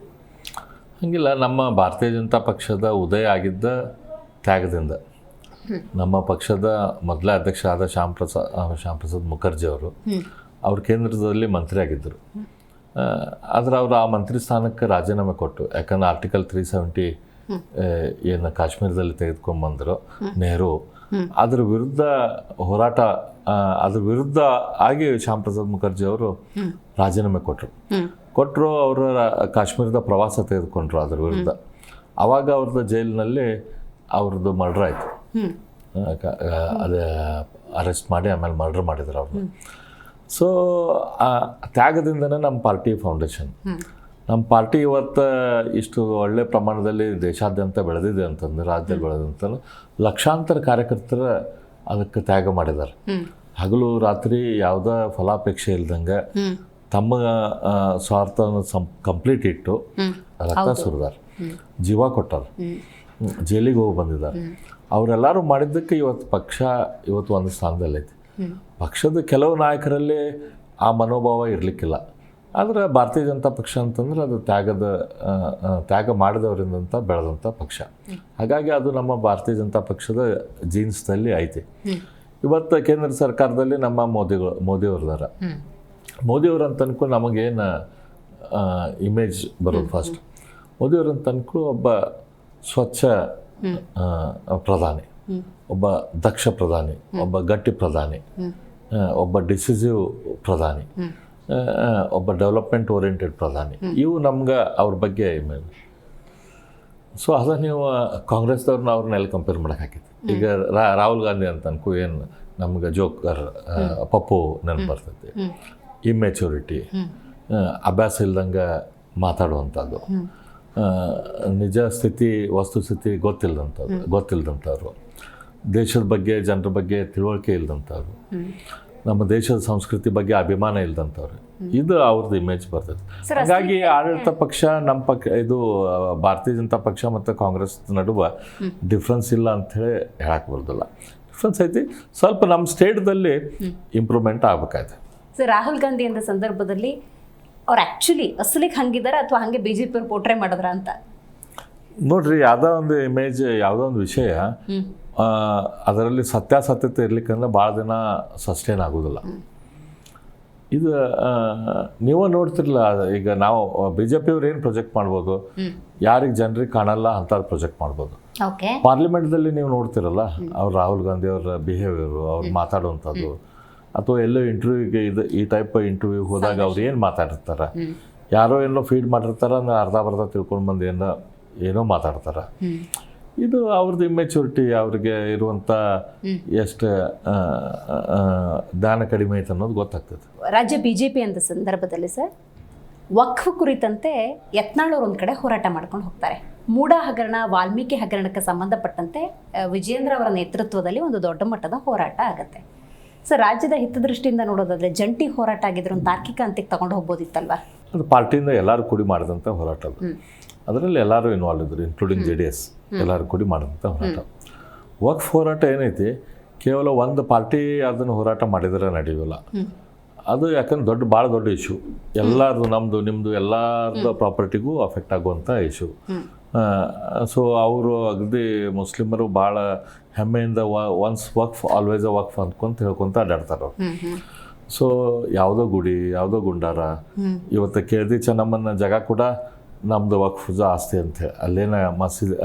ಹಂಗಿಲ್ಲ ನಮ್ಮ ಭಾರತೀಯ ಜನತಾ ಪಕ್ಷದ ಉದಯ ಆಗಿದ್ದ ತ್ಯಾಗದಿಂದ. ನಮ್ಮ ಪಕ್ಷದ ಮೊದಲ ಅಧ್ಯಕ್ಷ ಆದ ಶ್ಯಾಮ್ ಪ್ರಸಾದ್ ಶ್ಯಾಮ್ ಪ್ರಸಾದ್ ಮುಖರ್ಜಿ ಅವರು ಅವ್ರ ಕೇಂದ್ರದಲ್ಲಿ ಮಂತ್ರಿ ಆಗಿದ್ದರು. ಆದರೆ ಅವರು ಆ ಮಂತ್ರಿ ಸ್ಥಾನಕ್ಕೆ ರಾಜೀನಾಮೆ ಕೊಟ್ಟು ಯಾಕಂದ್ರೆ ಆರ್ಟಿಕಲ್ ತ್ರೀ ಸೆವೆಂಟಿ ಏನು ಕಾಶ್ಮೀರದಲ್ಲಿ ತೆಗೆದುಕೊಂಡು ಬಂದರು ನೆಹರು ಅದ್ರ ವಿರುದ್ಧ ಹೋರಾಟ ಅದ್ರ ವಿರುದ್ಧ ಆಗಿ ಶ್ಯಾಮ್ ಪ್ರಸಾದ್ ಮುಖರ್ಜಿ ಅವರು ರಾಜೀನಾಮೆ ಕೊಟ್ಟರು ಕೊಟ್ಟರು ಅವರ ಕಾಶ್ಮೀರದ ಪ್ರವಾಸ ತೆಗೆದುಕೊಂಡ್ರು ಅದ್ರ ವಿರುದ್ಧ. ಅವಾಗ ಅವ್ರದ್ದು ಜೈಲಿನಲ್ಲಿ ಅವ್ರದ್ದು ಮರ್ಡ್ರ್ ಆಯಿತು. ಅದೇ ಅರೆಸ್ಟ್ ಮಾಡಿ ಆಮೇಲೆ ಮರ್ಡ್ರ್ ಮಾಡಿದ್ರು ಅವ್ರನ್ನ. ಸೊ ತ್ಯಾಗದಿಂದನೇ ನಮ್ಮ ಪಾರ್ಟಿ ಫೌಂಡೇಶನ್. ನಮ್ಮ ಪಾರ್ಟಿ ಇವತ್ತು ಇಷ್ಟು ಒಳ್ಳೆ ಪ್ರಮಾಣದಲ್ಲಿ ದೇಶಾದ್ಯಂತ ಬೆಳೆದಿದೆ ಅಂತಂದ್ರೆ ರಾಜ್ಯದಲ್ಲಿ ಬೆಳೆದಂತ ಲಕ್ಷಾಂತರ ಕಾರ್ಯಕರ್ತರ ಅದಕ್ಕೆ ತ್ಯಾಗ ಮಾಡಿದ್ದಾರೆ. ಹಗಲು ರಾತ್ರಿ ಯಾವುದೇ ಫಲಾಪೇಕ್ಷೆ ಇಲ್ದಂಗೆ ತಮ್ಮ ಸ್ವಾರ್ಥವನ್ನು ಸಂ ಕಂಪ್ಲೀಟ್ ಇಟ್ಟು ರಕ್ತ ಸುರಿದಾರೆ. ಜೀವ ಕೊಟ್ಟಾರ ಜೈಲಿಗೆ ಹೋಗಿ ಬಂದಿದ್ದಾರೆ. ಅವರೆಲ್ಲರೂ ಮಾಡಿದ್ದಕ್ಕೆ ಇವತ್ತು ಪಕ್ಷ ಇವತ್ತು ಒಂದು ಸ್ಥಾನದಲ್ಲೈತಿ ಪಕ್ಷದ ಕೆಲವು ನಾಯಕರಲ್ಲಿ ಆ ಮನೋಭಾವ ಇರಲಿಕ್ಕಿಲ್ಲ. ಆದರೆ ಭಾರತೀಯ ಜನತಾ ಪಕ್ಷ ಅಂತಂದ್ರೆ ಅದು ತ್ಯಾಗದ ತ್ಯಾಗ ಮಾಡಿದವರಿಂದಂಥ ಬೆಳೆದಂಥ ಪಕ್ಷ. ಹಾಗಾಗಿ ಅದು ನಮ್ಮ ಭಾರತೀಯ ಜನತಾ ಪಕ್ಷದ ಜೀನ್ಸ್ನಲ್ಲಿ ಐತಿ. ಇವತ್ತು ಕೇಂದ್ರ ಸರ್ಕಾರದಲ್ಲಿ ನಮ್ಮ ಮೋದಿಗಳು, ಮೋದಿಯವ್ರದಾರ. ಮೋದಿಯವ್ರ ಅಂತ ಅನ್ಕೊಂಡು ನಮಗೇನು ಇಮೇಜ್ ಬರೋದು ಫಸ್ಟ್ ಮೋದಿಯವ್ರ ಅಂತ ಅನ್ಕೊಂಡು ಒಬ್ಬ ಸ್ವಚ್ಛ ಪ್ರಧಾನಿ. ಒಬ್ಬ ದಕ್ಷ ಪ್ರಧಾನಿ, ಒಬ್ಬ ಗಟ್ಟಿ ಪ್ರಧಾನಿ ಒಬ್ಬ ಡಿಸಿಸಿವ್ ಪ್ರಧಾನಿ. ಒಬ್ಬ ಡೆವಲಪ್ಮೆಂಟ್ ಓರಿಯೆಂಟೆಡ್ ಪ್ರಧಾನಿ. ಇವು ನಮ್ಗೆ ಅವ್ರ ಬಗ್ಗೆ ಸೊ ಅದ ನೀವು ಕಾಂಗ್ರೆಸ್ದವ್ರನ್ನ ಅವ್ರನ್ನ ಎಲ್ಲಿ ಕಂಪೇರ್ ಮಾಡಕ್ಕೆ ಹಾಕಿತ್ತು ಈಗ ರಾ- ರಾಹುಲ್ ಗಾಂಧಿ ಅಂತ ಅನ್ಕೋ ಏನು ನಮ್ಗೆ ಜೋಕರ್ ಪಪ್ಪು ನೆನಪು ಬರ್ತೈತಿ. ಇಮ್ಮೆಚುರಿಟಿ ಅಭ್ಯಾಸ ಇಲ್ದಂಗೆ ಮಾತಾಡುವಂಥದ್ದು. ನಿಜ ಸ್ಥಿತಿ ವಸ್ತುಸ್ಥಿತಿ ಗೊತ್ತಿಲ್ಲದಂಥದ್ದು ಗೊತ್ತಿಲ್ಲದಂಥವ್ರು ದೇಶದ ಬಗ್ಗೆ ಜನರ ಬಗ್ಗೆ ತಿಳುವಳಿಕೆ ಇಲ್ಲದಂಥವ್ರು ನಮ್ಮ ದೇಶದ ಸಂಸ್ಕೃತಿ ಬಗ್ಗೆ ಅಭಿಮಾನ ಇಲ್ದಂಥವ್ರು. ಇದು ಅವ್ರದ್ದು ಇಮೇಜ್ ಬರ್ತೈತೆ. ಹಾಗಾಗಿ ಆಡಳಿತ ಪಕ್ಷ ನಮ್ಮ ಪಕ್ಷ ಇದು ಭಾರತೀಯ ಜನತಾ ಪಕ್ಷ ಮತ್ತು ಕಾಂಗ್ರೆಸ್ ನಡುವೆ ಡಿಫ್ರೆನ್ಸ್ ಇಲ್ಲ ಅಂಥೇಳಿ ಹೇಳಕ್ಕೆ ಬರೋದಿಲ್ಲ. ಡಿಫ್ರೆನ್ಸ್ ಐತಿ. ಸ್ವಲ್ಪ ನಮ್ಮ ಸ್ಟೇಟ್ದಲ್ಲಿ ಇಂಪ್ರೂವ್ಮೆಂಟ್ ಆಗ್ಬೇಕಾಯ್ತು. ಸರ್ ರಾಹುಲ್ ಗಾಂಧಿ ಅಂತ ಸಂದರ್ಭದಲ್ಲಿ ಅವ್ರು ಆ್ಯಕ್ಚುಲಿ ಅಸಲಿಗೆ ಹಂಗಿದ್ದಾರೆ ಅಥವಾ ಹಾಗೆ ಬಿ ಜೆ ಪಿ ಅವ್ರು ಪೋಟ್ರೆ ಮಾಡಿದ್ರ ಅಂತ? ನೋಡ್ರಿ ಯಾವುದೋ ಒಂದು ಇಮೇಜ್ ಯಾವುದೋ ಒಂದು ವಿಷಯ ಅದರಲ್ಲಿ ಸತ್ಯಾಸತ್ಯತೆ ಇರ್ಲಿಕ್ಕಂದ್ರೆ ಭಾಳ ದಿನ ಸಸ್ಟೈನ್ ಆಗೋದಿಲ್ಲ. ಇದು ನೀವು ನೋಡ್ತಿರಲ್ಲ ಈಗ ನಾವು ಬಿ ಜೆ ಪಿಯವ್ರು ಏನು ಪ್ರೊಜೆಕ್ಟ್ ಮಾಡ್ಬೋದು? ಯಾರಿಗೆ ಜನರಿಗೆ ಕಾಣಲ್ಲ ಅಂಥದ್ದು ಪ್ರೊಜೆಕ್ಟ್ ಮಾಡ್ಬೋದು. ಪಾರ್ಲಿಮೆಂಟ್ದಲ್ಲಿ ನೀವು ನೋಡ್ತಿರಲ್ಲ ಅವ್ರು ರಾಹುಲ್ ಗಾಂಧಿ ಅವರ ಬಿಹೇವಿಯರು ಅವ್ರು ಮಾತಾಡುವಂಥದ್ದು. ಅಥವಾ ಎಲ್ಲೋ ಇಂಟರ್ವ್ಯೂಗೆ ಇದು ಈ ಟೈಪ್ ಇಂಟರ್ವ್ಯೂ ಹೋದಾಗ ಅವ್ರು ಏನು ಮಾತಾಡಿರ್ತಾರೆ ಯಾರೋ ಏನೋ ಫೀಡ್ ಮಾಡಿರ್ತಾರೆ ಅಂದ್ರೆ ಅರ್ಧ ಬರ್ಧ ತಿಳ್ಕೊಂಡು ಬಂದು ಏನೋ ಏನೋ ಮಾತಾಡ್ತಾರೆ. ಇದು ಅವ್ರದ್ದು ಇಮ್ಮೆಚುರಿಟಿ ಅವ್ರಿಗೆ ಇರುವಂಥ ಎಷ್ಟು ದಾನ ಕಡಿಮೆ ಐತೆ ಅನ್ನೋದು ಗೊತ್ತಾಗ್ತದೆ. ರಾಜ್ಯ ಬಿ ಜೆ ಪಿ ಅಂದ ಸಂದರ್ಭದಲ್ಲಿ ಸರ್ ವಕ್ಫ್ ಕುರಿತಂತೆ ಯತ್ನಾಳವ್ರು ಒಂದು ಕಡೆ ಹೋರಾಟ ಮಾಡ್ಕೊಂಡು ಹೋಗ್ತಾರೆ. ಮೂಡ ಹಗರಣ ವಾಲ್ಮೀಕಿ ಹಗರಣಕ್ಕೆ ಸಂಬಂಧಪಟ್ಟಂತೆ ವಿಜೇಂದ್ರ ಅವರ ನೇತೃತ್ವದಲ್ಲಿ ಒಂದು ದೊಡ್ಡ ಮಟ್ಟದ ಹೋರಾಟ ಆಗುತ್ತೆ. ಸರ್ ರಾಜ್ಯದ ಹಿತದೃಷ್ಟಿಯಿಂದ ನೋಡೋದಾದ್ರೆ ಜಂಟಿ ಹೋರಾಟ ಆಗಿದ್ರು ಒಂದು ತಾರ್ಕಿಕ ಅಂತ್ಯಕ್ಕೆ ತಗೊಂಡು ಹೋಗ್ಬೋದಿತ್ತಲ್ವಾ? ಅದು ಪಾರ್ಟಿಯಿಂದ ಎಲ್ಲರೂ ಕೂಡಿ ಮಾಡಿದಂಥ ಹೋರಾಟ ಅದು. ಅದರಲ್ಲಿ ಎಲ್ಲರೂ ಇನ್ವಾಲ್ವ್ ಇದ್ದರು ಇನ್ಕ್ಲೂಡಿಂಗ್ ಜೆ ಡಿ ಎಸ್ ಎಲ್ಲರೂ ಕೂಡಿ ಮಾಡಿದಂಥ ಹೋರಾಟ. ವಕ್ಫ್ ಹೋರಾಟ ಏನೈತಿ ಕೇವಲ ಒಂದು ಪಾರ್ಟಿ ಅದನ್ನು ಹೋರಾಟ ಮಾಡಿದರೆ ನಡೆಯೋಲ್ಲ ಅದು ಯಾಕಂದ್ರೆ ದೊಡ್ಡ ಭಾಳ ದೊಡ್ಡ ಇಶ್ಯೂ ಎಲ್ಲರದು ನಮ್ಮದು ನಿಮ್ಮದು ಎಲ್ಲರದ ಪ್ರಾಪರ್ಟಿಗೂ ಅಫೆಕ್ಟ್ ಆಗುವಂಥ ಇಶ್ಯೂ ಸೊ ಅವರು ಅಗದಿ ಮುಸ್ಲಿಮರು ಭಾಳ ಹೆಮ್ಮೆಯಿಂದ ಒನ್ಸ್ ವಕ್ಫ್ ಆಲ್ವೇಸ್ ಅ ವಕ್ಫ್ ಅಂದ್ಕೊಂತ ಹೇಳ್ಕೊಂತ ಅಡ್ಡಾಡ್ತಾರೆ ಅವ್ರು. ಸೊ ಯಾವುದೋ ಗುಡಿ ಯಾವುದೋ ಗುಂಡಾರ ಇವತ್ತು ಕೇಳ್ದಿ ಚೆನ್ನಮ್ಮನ ಜಾಗ ಕೂಡ ನಮ್ದು ವಕ್ಫ್ ಆಸ್ತಿ ಅಂತ. ಅಲ್ಲೇನ ಮಸೀದಿ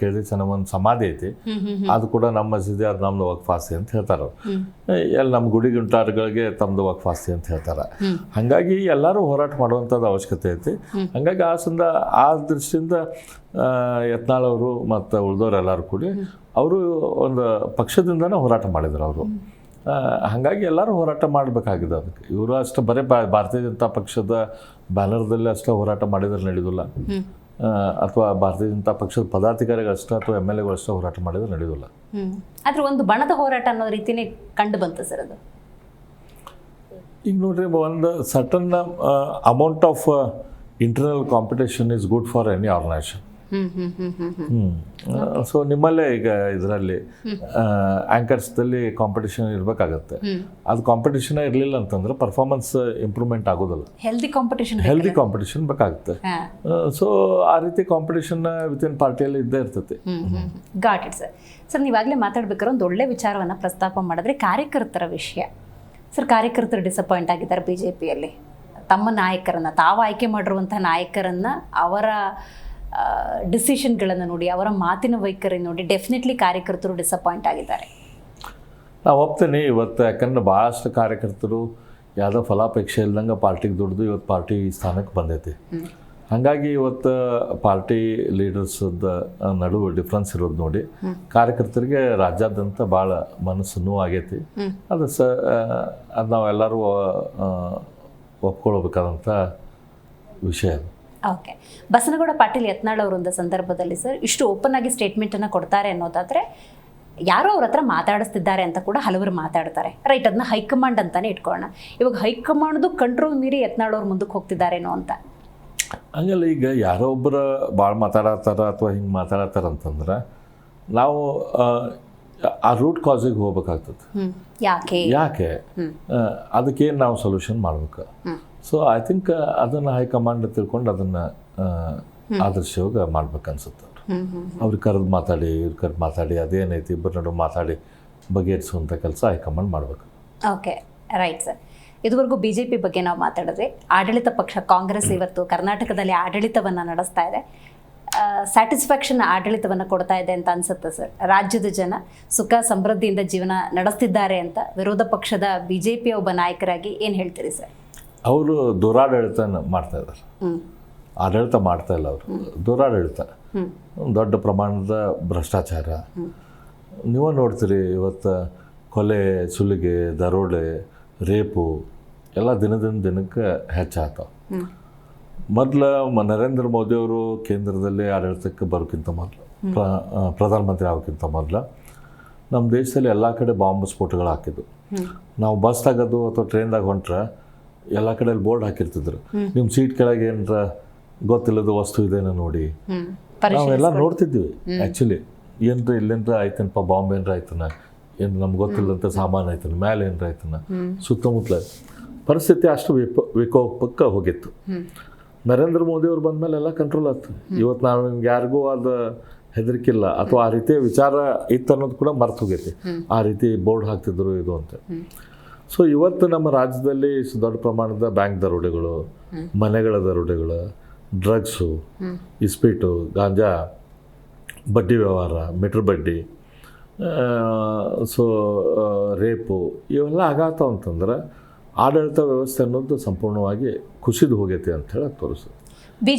ಕೇಳ್ದಿ ಒಂದು ಸಮಾಧಿ ಐತಿ. ಅದು ಕೂಡ ನಮ್ಮ ಮಸೀದಿ ಅದು ನಮ್ದು ವಕ್ಫ್ ಆಸ್ತಿ ಅಂತ ಹೇಳ್ತಾರೆ ಎಲ್ಲ ನಮ್ಮ ಗುಡಿ ಗುಂಟಾರ್ಗಳಿಗೆ ತಮ್ಮದು ವಕ್ಫ್ ಆಸ್ತಿ ಅಂತ ಹೇಳ್ತಾರೆ. ಹಾಗಾಗಿ ಎಲ್ಲರೂ ಹೋರಾಟ ಮಾಡುವಂಥದ್ದು ಅವಶ್ಯಕತೆ ಐತಿ. ಹಾಗಾಗಿ ಆ ಸಂದ ಆ ದೃಷ್ಟಿಯಿಂದ ಯತ್ನಾಳವರು ಯತ್ನಾಳ್ ಅವರು ಮತ್ತು ಉಳಿದವ್ರು ಎಲ್ಲರೂ ಕೂಡಿ ಅವರು ಒಂದು ಪಕ್ಷದಿಂದನೇ ಹೋರಾಟ ಮಾಡಿದ್ರು ಅವರು. ಹಾಗಾಗಿ ಎಲ್ಲರೂ ಹೋರಾಟ ಮಾಡಬೇಕಾಗಿದೆ ಅದಕ್ಕೆ. ಇವರು ಅಷ್ಟು ಬರೀ ಬಾ ಭಾರತೀಯ ಜನತಾ ಪಕ್ಷದ ಬ್ಯಾನರ್ದಲ್ಲಿ ಅಷ್ಟೇ ಹೋರಾಟ ಮಾಡಿದ್ರೆ ನಡೆಯೋದಿಲ್ಲ ಅಥವಾ ಭಾರತೀಯ ಜನತಾ ಪಕ್ಷದ ಪದಾಧಿಕಾರಿಗಳು ಅಷ್ಟೇ ಅಥವಾ ಎಂ ಎಲ್ ಎಗಳು ಅಷ್ಟೇ ಹೋರಾಟ ಮಾಡಿದ್ರೆ ನಡೆಯೋದಿಲ್ಲ ಆದರೆ ಆದ್ರೆ ಒಂದು ಬಣದ ಹೋರಾಟ ಅನ್ನೋ ರೀತಿಯೇ ಕಂಡು ಬಂತು ಸರ್ ಅದು. ಈಗ ನೋಡ್ರಿ ಒಂದು certain amount of internal competition is good for any organisation hmm hmm hmm hmm hmm. So ನಿಮ್ಮಲ್ಲೇ ಈಗ ಇದರಲ್ಲಿ ಆ್ಯಂಕರ್ಸ್ದಲ್ಲಿ ಕಾಂಪಿಟೇಷನ್ ಇರಬೇಕಾಗತ್ತೆ. ಅದು ಕಾಂಪಿಟೇಷನ್ ಇರಲಿಲ್ಲ ಅಂತಂದ್ರೆ ಪರ್ಫಾರ್ಮೆನ್ಸ್ ಇಂಪ್ರೂವ್ಮೆಂಟ್ ಆಗೋದಿಲ್ಲ. ಹೆಲ್ದಿ ಕಾಂಪಿಟೇಷನ್ ಹೆಲ್ದಿ ಕಾಂಪಿಟೇಷನ್ ಬೇಕಾಗುತ್ತೆ. ಸೊ ಆ ರೀತಿ ಕಾಂಪಿಟೇಷನ್ ವಿತಿನ್ ಪಾರ್ಟಿಯಲ್ಲಿ ಇದ್ದೇ ಇರ್ತೈತಿ. ಗಾಟ್ ಇಟ್ ಸರ್ ಸರ್ ನೀವಾಗಲೇ ಮಾತಾಡ್ಬೇಕಾದ್ರೆ ಒಂದು ಒಳ್ಳೆ ವಿಚಾರವನ್ನು ಪ್ರಸ್ತಾಪ ಮಾಡಿದ್ರೆ ಕಾರ್ಯಕರ್ತರ ವಿಷಯ. ಸರ್ ಕಾರ್ಯಕರ್ತರು ಡಿಸಪಾಯಿಂಟ್ ಆಗಿದ್ದಾರೆ ಬಿ ಜೆ ಪಿಯಲ್ಲಿ ತಮ್ಮ ನಾಯಕರನ್ನು ತಾವು ಆಯ್ಕೆ ಮಾಡಿರುವಂಥ ನಾಯಕರನ್ನು ಅವರ ಡಿಸಿಷನ್ಗಳನ್ನು ನೋಡಿ ಅವರ ಮಾತಿನ ವೈಖರಿ ನೋಡಿ ಡೆಫಿನೆಟ್ಲಿ ಕಾರ್ಯಕರ್ತರು ಡಿಸಪಾಯಿಂಟ್ ಆಗಿದ್ದಾರೆ. ನಾವು ಒಪ್ತೇನೆ ಇವತ್ತು ಯಾಕಂದ್ರೆ ಭಾಳಷ್ಟು ಕಾರ್ಯಕರ್ತರು ಯಾವುದೋ ಫಲಾಪೇಕ್ಷೆ ಇಲ್ದಂಗೆ ಪಾರ್ಟಿಗೆ ದುಡ್ದು ಇವತ್ತು ಪಾರ್ಟಿ ಸ್ಥಾನಕ್ಕೆ ಬಂದೈತಿ. ಹಾಗಾಗಿ ಇವತ್ತು ಪಾರ್ಟಿ ಲೀಡರ್ಸದ ನಡುವೆ ಡಿಫ್ರೆನ್ಸ್ ಇರೋದು ನೋಡಿ ಕಾರ್ಯಕರ್ತರಿಗೆ ರಾಜ್ಯಾದ್ಯಂತ ಭಾಳ ಮನಸ್ಸು ಆಗೈತಿ ಅದು ಸ ಅದು ನಾವೆಲ್ಲರೂ ಒಪ್ಕೊಳ್ಬೇಕಾದಂಥ ವಿಷಯ ಅದು. ಓಕೆ ಬಸನಗೌಡ ಪಾಟೀಲ್ ಯತ್ನಾಳ್ ಅವರೊಂದು ಸಂದರ್ಭದಲ್ಲಿ ಸರ್ ಇಷ್ಟು ಓಪನ್ ಆಗಿ ಸ್ಟೇಟ್ಮೆಂಟನ್ನು ಕೊಡ್ತಾರೆ ಅನ್ನೋದಾದರೆ ಯಾರೋ ಅವ್ರ ಹತ್ರ ಮಾತಾಡಿಸ್ತಿದ್ದಾರೆ ಅಂತ ಕೂಡ ಹಲವರು ಮಾತಾಡ್ತಾರೆ. ರೈಟ್ ಅದನ್ನ ಹೈಕಮಾಂಡ್ ಅಂತಾನೆ ಇಟ್ಕೊಳ್ಳೋಣ. ಇವಾಗ ಹೈಕಮಾಂಡ್ದು ಕಂಟ್ರೋಲ್ ಮೀರಿ ಯತ್ನಾಳ್ ಅವ್ರು ಮುಂದಕ್ಕೆ ಹೋಗ್ತಿದ್ದಾರೇನೋ ಅಂತ. ಹಂಗಲ್ಲ ಈಗ ಯಾರೋ ಒಬ್ಬರು ಭಾಳ ಮಾತಾಡತ್ತಾರ ಅಥವಾ ಹಿಂಗೆ ಮಾತಾಡತ್ತಾರ ಅಂತಂದ್ರೆ ನಾವು ಆ, ರೂಟ್ ಕಾಸಿಗೆ ಹೋಗ್ಬೇಕಾಗ್ತದೆ. ಯಾಕೆ? ಯಾಕೆ? ಅದಕ್ಕೇನು ನಾವು ಸೊಲ್ಯೂಷನ್ ಮಾಡ್ಬೇಕು? ಸೊ ಐ ಥಿಂಕ್ ಅದನ್ನು ಹೈಕಮಾಂಡ್ ತಿಳ್ಕೊಂಡು ಅದನ್ನು ಆದರ್ಶವಾಗ ಮಾಡ್ಬೇಕನ್ಸುತ್ತೆ ಅವ್ರಿಗೆ ಕರೆದು ಮಾತಾಡಿ ಇವ್ರ ಕರೆದು ಮಾತಾಡಿ ಅದೇನೈತಿ ಇಬ್ಬರು ನಡುವೆ ಮಾತಾಡಿ ಬಗೆಹರಿಸುವಂಥ ಕೆಲಸ ಹೈಕಮಾಂಡ್ ಮಾಡಬೇಕು. ಓಕೆ ರೈಟ್ ಸರ್ ಇದುವರೆಗೂ ಬಿ ಜೆ ಪಿ ಬಗ್ಗೆ ನಾವು ಮಾತಾಡಿದ್ವಿ ಆಡಳಿತ ಪಕ್ಷ ಕಾಂಗ್ರೆಸ್ ಇವತ್ತು ಕರ್ನಾಟಕದಲ್ಲಿ ಆಡಳಿತವನ್ನು ನಡೆಸ್ತಾ ಇದೆ. ಸ್ಯಾಟಿಸ್ಫ್ಯಾಕ್ಷನ್ ಆಡಳಿತವನ್ನು ಕೊಡ್ತಾ ಇದೆ ಅಂತ ಅನ್ಸುತ್ತೆ ಸರ್ ರಾಜ್ಯದ ಜನ ಸುಖ ಸಮೃದ್ಧಿಯಿಂದ ಜೀವನ ನಡೆಸ್ತಿದ್ದಾರೆ ಅಂತ ವಿರೋಧ ಪಕ್ಷದ ಬಿ ಜೆ ಪಿಯ ಒಬ್ಬ ನಾಯಕರಾಗಿ ಏನು ಹೇಳ್ತೀರಿ ಸರ್ ಅವರು ದುರಾಡಳಿತ ಮಾಡ್ತಾ ಇದ್ದಾರೆ. ಆಡಳಿತ ಮಾಡ್ತಾ ಇಲ್ಲ ಅವರು. ದುರಾಡಳಿತ. ದೊಡ್ಡ ಪ್ರಮಾಣದ ಭ್ರಷ್ಟಾಚಾರ. ನೀವು ನೋಡ್ತೀರಿ ಇವತ್ತು ಕೊಲೆ ಸುಲಿಗೆ ದರೋಡೆ ರೇಪು ಎಲ್ಲ ದಿನದಿಂದ ದಿನಕ್ಕೆ ಹೆಚ್ಚಾಗ್ತಾವೆ. ಮೊದಲು ನರೇಂದ್ರ ಮೋದಿಯವರು ಕೇಂದ್ರದಲ್ಲಿ ಆಡಳಿತಕ್ಕೆ ಬರೋಕ್ಕಿಂತ ಮೊದಲು ಪ್ರ ಪ್ರಧಾನಮಂತ್ರಿ ಆಗೋಕ್ಕಿಂತ ಮೊದಲು ನಮ್ಮ ದೇಶದಲ್ಲಿ ಎಲ್ಲ ಕಡೆ ಬಾಂಬ್ ಸ್ಫೋಟಗಳು ಹಾಕಿದ್ದು ನಾವು ಬಸ್ದಾಗದು ಅಥವಾ ಟ್ರೈನ್ದಾಗ ಹೊಂಟ್ರೆ ಎಲ್ಲ ಕಡೆಯಲ್ಲಿ ಬೋರ್ಡ್ ಹಾಕಿರ್ತಿದ್ರು. ನಿಮ್ಮ ಸೀಟ್ ಕೆಳಗೆ ಏನರ ಗೊತ್ತಿಲ್ಲದ ವಸ್ತು ಇದೇನೋ ನೋಡಿ. ನಾವೆಲ್ಲ ನೋಡ್ತಿದ್ವಿ ಆ್ಯಕ್ಚುಲಿ ಏನ್ರ ಇಲ್ಲೇನ್ರ ಆಯ್ತೇನಪ್ಪ ಬಾಂಬ್ ಏನ್ರ ಆಯ್ತನ? ಏನು ನಮ್ಗೆ ಗೊತ್ತಿಲ್ಲದಂಥ ಸಾಮಾನು ಆಯ್ತನ? ಮೇಲೆ ಏನ್ರ ಆಯ್ತನ? ಸುತ್ತಮುತ್ತಲ ಪರಿಸ್ಥಿತಿ ಅಷ್ಟು ವಿಪ ವಿಕೋಪಕ್ಕೆ ಹೋಗಿತ್ತು. ನರೇಂದ್ರ ಮೋದಿ ಅವ್ರು ಬಂದ್ಮೇಲೆ ಎಲ್ಲ ಕಂಟ್ರೋಲ್ ಆಯ್ತು. ಇವತ್ತು ನಾವು ನಿಮ್ಗೆ ಯಾರಿಗೂ ಅದು ಹೆದರಿಕಿಲ್ಲ. ಅಥವಾ ಆ ರೀತಿಯ ವಿಚಾರ ಇತ್ತು ಅನ್ನೋದು ಕೂಡ ಮರ್ತು ಹೋಗೈತಿ. ಆ ರೀತಿ ಬೋರ್ಡ್ ಹಾಕ್ತಿದ್ರು ಇದು ಅಂತ. ಸೊ ಇವತ್ತು ನಮ್ಮ ರಾಜ್ಯದಲ್ಲಿ ದೊಡ್ಡ ಪ್ರಮಾಣದ ಬ್ಯಾಂಕ್ ದರೋಡೆಗಳು, ಮನೆಗಳ ದರೋಡೆಗಳು ಡ್ರಗ್ಸು ಇಸ್ಪೀಟು ಗಾಂಜಾ ಬಡ್ಡಿ ವ್ಯವಹಾರ ಮೀಟ್ರ್ ಬಡ್ಡಿ ಸೊ ರೇಪು ಇವೆಲ್ಲ ಆಗಾತ ಅಂತಂದ್ರೆ ಆಡಳಿತ ವ್ಯವಸ್ಥೆ ಅನ್ನೋದು ಸಂಪೂರ್ಣವಾಗಿ ಕುಸಿದು ಹೋಗೈತೆ ಅಂತ ಹೇಳಿ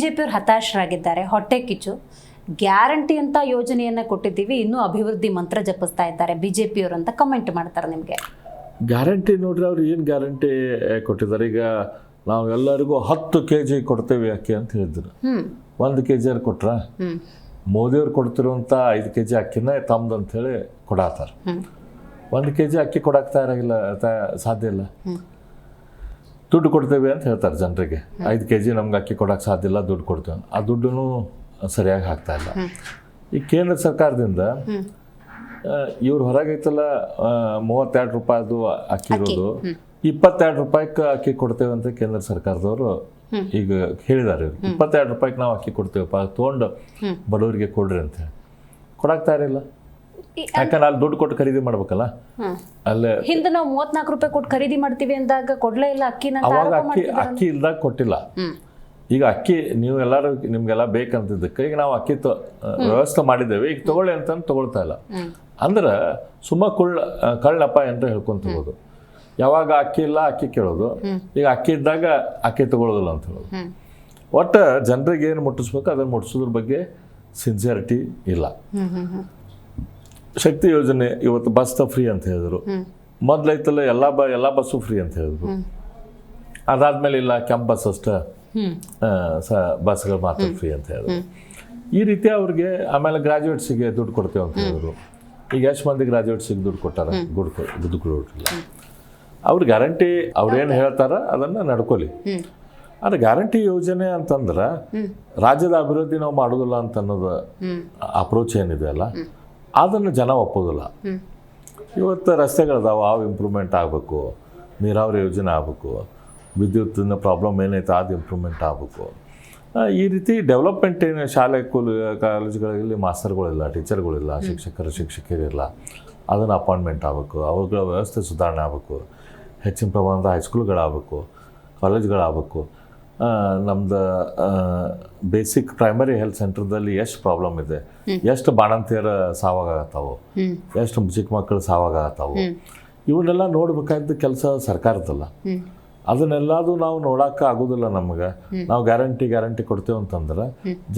ಜೆ ಪಿಯವ್ರು ಹತಾಶರಾಗಿದ್ದಾರೆ, ಹೊಟ್ಟೆ ಕಿಚ್ಚು. ಗ್ಯಾರಂಟಿ ಅಂತ ಯೋಜನೆಯನ್ನು ಕೊಟ್ಟಿದ್ದೀವಿ, ಇನ್ನೂ ಅಭಿವೃದ್ಧಿ ಮಂತ್ರ ಜಪಿಸ್ತಾ ಇದ್ದಾರೆ ಬಿ ಜೆ ಪಿಯವರು ಅಂತ ಕಮೆಂಟ್ ಮಾಡ್ತಾರೆ ನಿಮಗೆ. ಗ್ಯಾರಂಟಿ ನೋಡ್ರಿ ಅವ್ರು ಏನು ಗ್ಯಾರಂಟಿ ಕೊಟ್ಟಿದ್ದಾರೆ? ಈಗ ನಾವು ಎಲ್ಲರಿಗೂ ಹತ್ತು ಕೆ ಜಿ ಕೊಡ್ತೇವೆ ಅಕ್ಕಿ ಅಂತ ಹೇಳಿದ್ರು. ಒಂದು ಕೆ ಜಿಯವ್ರು ಕೊಟ್ರ ಮೋದಿಯವ್ರು ಕೊಡ್ತಿರುವಂಥ ಐದು ಕೆ ಜಿ ಅಕ್ಕಿನ ತಮ್ದು ಅಂಥೇಳಿ ಕೊಡತ್ತಾರೆ ಒಂದು ಕೆ ಜಿ ಅಕ್ಕಿ ಕೊಡಕ್ಕೆ ತಯಾರಾಗಿಲ್ಲ ಸಾಧ್ಯ ಇಲ್ಲ. ದುಡ್ಡು ಕೊಡ್ತೇವೆ ಅಂತ ಹೇಳ್ತಾರೆ ಜನರಿಗೆ. ಐದು ಕೆ ಜಿ ನಮ್ಗೆ ಅಕ್ಕಿ ಕೊಡಕ್ಕೆ ಸಾಧ್ಯ ಇಲ್ಲ ದುಡ್ಡು ಕೊಡ್ತೇವೆ. ಆ ದುಡ್ಡು ಸರಿಯಾಗಿ ಹಾಕ್ತಾ ಇಲ್ಲ. ಈ ಕೇಂದ್ರ ಸರ್ಕಾರದಿಂದ. ಇವ್ರು ಹೊರಗೈತಲ್ಲ ಮೂವತ್ತೆರಡು ರೂಪಾಯಿದು ಅಕ್ಕಿ ಇರೋದು. ಇಪ್ಪತ್ತೆರಡು ರೂಪಾಯಿಗೆ ಅಕ್ಕಿ ಕೊಡ್ತೇವೆ ಅಂತ ಕೇಂದ್ರ ಸರ್ಕಾರದವರು ಈಗ ಹೇಳಿದ್ದಾರೆ ಇವ್ರು. ಇಪ್ಪತ್ತೆರಡು ರೂಪಾಯಿಗೆ ನಾವು ಅಕ್ಕಿ ಕೊಡ್ತೇವಪ್ಪ ತೊಗೊಂಡು ಬಡವರಿಗೆ ಕೊಡ್ರಿ ಅಂತ ಹೇಳಿ. ಇರಲಿಲ್ಲ. ತಯಾರಿಲ್ಲ ಯಾಕಂದ್ರೆ ಅಲ್ಲಿ ದುಡ್ಡು ಕೊಟ್ಟು ಖರೀದಿ ಮಾಡ್ಬೇಕಲ್ಲ. ಅಲ್ಲೇ ಹಿಂದೆ ನಾವು ಮೂವತ್ನಾಲ್ಕು ರೂಪಾಯಿ ಕೊಟ್ಟು ಖರೀದಿ ಮಾಡ್ತೀವಿ ಅಂದಾಗ ಕೊಡ್ಲೇ ಇಲ್ಲ ಅಕ್ಕಿನ ಅವಾಗ ಅಕ್ಕಿ ಅಕ್ಕಿ ಇಲ್ದಾಗ ಕೊಟ್ಟಿಲ್ಲ. ಈಗ ಅಕ್ಕಿ ನೀವು ಎಲ್ಲರೂ ನಿಮ್ಗೆಲ್ಲ ಬೇಕಂತಿದ್ದಕ್ಕೆ ಈಗ ನಾವು ಅಕ್ಕಿ ತೊ ವ್ಯವಸ್ಥೆ ಮಾಡಿದ್ದೇವೆ. ಈಗ ತಗೊಳ್ಳಿ ಅಂತಂದು ತಗೊಳ್ತಾ ಇಲ್ಲ. ಅಂದ್ರೆ ಸುಮ್ಮ ಕುಳ್ಳ ಕಳ್ಳಪ್ಪ ಅಂತ ಹೇಳ್ಕೊಂತ ಹೋಗೋದು. ಯಾವಾಗ ಅಕ್ಕಿ ಇಲ್ಲ ಅಕ್ಕಿ ಕೇಳೋದು. ಈಗ ಅಕ್ಕಿ ಇದ್ದಾಗ ಅಕ್ಕಿ ತಗೊಳ್ಳೋದಿಲ್ಲ ಅಂತ ಹೇಳೋದು. ಒಟ್ಟು ಜನರಿಗೆ ಏನು ಮುಟ್ಟಿಸ್ಬೇಕು? ಅದನ್ನು ಮುಟ್ಟಿಸೋದ್ರ ಬಗ್ಗೆ ಸಿನ್ಸಿಯರಿಟಿ ಇಲ್ಲ. ಶಕ್ತಿ ಯೋಜನೆ ಇವತ್ತು ಬಸ್ ಫ್ರೀ ಅಂತ ಹೇಳಿದ್ರು. ಮೊದಲೈತಲ್ಲ ಎಲ್ಲ ಬ ಎಲ್ಲ ಬಸ್ಸು ಫ್ರೀ ಅಂತ ಹೇಳಿದ್ರು. ಅದಾದಮೇಲೆ ಇಲ್ಲ ಕೆಂಪ್ ಬಸ್ ಅಷ್ಟೇ. ಸ ಬಸ್ಗಳು ಮಾತ್ರ ಫ್ರೀ ಅಂತ ಹೇಳಿದ್ರು. ಈ ರೀತಿ ಅವ್ರಿಗೆ ಆಮೇಲೆ ಗ್ರಾಜುಯೇಟ್ಸಿಗೆ ದುಡ್ಡು ಕೊಡ್ತೇವೆ ಅಂತ ಹೇಳಿದ್ರು. ಈಗ ಎಷ್ಟು ಮಂದಿ ಗ್ರಾಜುಯೇಟ್ಸಿಗೆ ದುಡ್ಡು ಕೊಟ್ಟಾರ ದುಡ್ಡು ಕೊಡ್ಲಿಲ್ಲ ದುಡ್ಡು ಅವ್ರ ಗ್ಯಾರಂಟಿ ಅವ್ರೇನು ಹೇಳ್ತಾರ ಅದನ್ನು ನಡ್ಕೊಲಿ ಆದರೆ ಗ್ಯಾರಂಟಿ ಯೋಜನೆ ಅಂತಂದ್ರೆ ರಾಜ್ಯದ ಅಭಿವೃದ್ಧಿ ನಾವು ಮಾಡೋದಿಲ್ಲ ಅಂತ ಅನ್ನೋದು ಅಪ್ರೋಚ್ ಏನಿದೆ ಅಲ್ಲ? ಅದನ್ನು ಜನ ಒಪ್ಪೋದಿಲ್ಲ. ಇವತ್ತು ರಸ್ತೆಗಳಿದಾವೆ ಅವು ಇಂಪ್ರೂವ್ಮೆಂಟ್ ಆಗಬೇಕು ನೀರಾವರಿ ಯೋಜನೆ ಆಗಬೇಕು. ವಿದ್ಯುತ್ತಿನ ಪ್ರಾಬ್ಲಮ್ ಏನೈತೆ ಅದು ಇಂಪ್ರೂವ್ಮೆಂಟ್ ಆಗಬೇಕು. ಈ ರೀತಿ ಡೆವಲಪ್ಮೆಂಟ್ ಏನು ಶಾಲೆ ಕೂಲ್ ಕಾಲೇಜುಗಳಲ್ಲಿ ಮಾಸ್ತರ್ಗಳಿಲ್ಲ ಟೀಚರ್ಗಳಿಲ್ಲ ಶಿಕ್ಷಕರು ಶಿಕ್ಷಕಿಯರಿಲ್ಲ. ಅದನ್ನು ಅಪಾಯಿಂಟ್ಮೆಂಟ್ ಆಗಬೇಕು. ಅವುಗಳ ವ್ಯವಸ್ಥೆ ಸುಧಾರಣೆ ಆಗಬೇಕು. ಹೆಚ್ಚಿನ ಪ್ರಮಾಣದ ಹೈಸ್ಕೂಲ್ಗಳಾಗಬೇಕು ಕಾಲೇಜ್ಗಳಾಗಬೇಕು ನಮ್ದು ಬೇಸಿಕ್ ಪ್ರೈಮರಿ ಹೆಲ್ತ್ ಸೆಂಟರ್ದಲ್ಲಿ ಎಷ್ಟು ಪ್ರಾಬ್ಲಮ್ ಇದೆ? ಎಷ್ಟು ಬಾಣಂತಿಯರ ಸಾವಾಗತ್ತಾವು? ಎಷ್ಟು ಚಿಕ್ಕ ಮಕ್ಕಳು ಸಾವಾಗತ್ತಾವು? ಇವನ್ನೆಲ್ಲ ನೋಡ್ಬೇಕಾದ ಕೆಲಸ ಸರ್ಕಾರದಲ್ಲ ಅದನ್ನೆಲ್ಲದು ನಾವು ನೋಡಕ್ಕೆ ಆಗೋದಿಲ್ಲ ನಮ್ಗೆ. ನಾವು ಗ್ಯಾರಂಟಿ ಗ್ಯಾರಂಟಿ ಕೊಡ್ತೇವೆ ಅಂತಂದ್ರೆ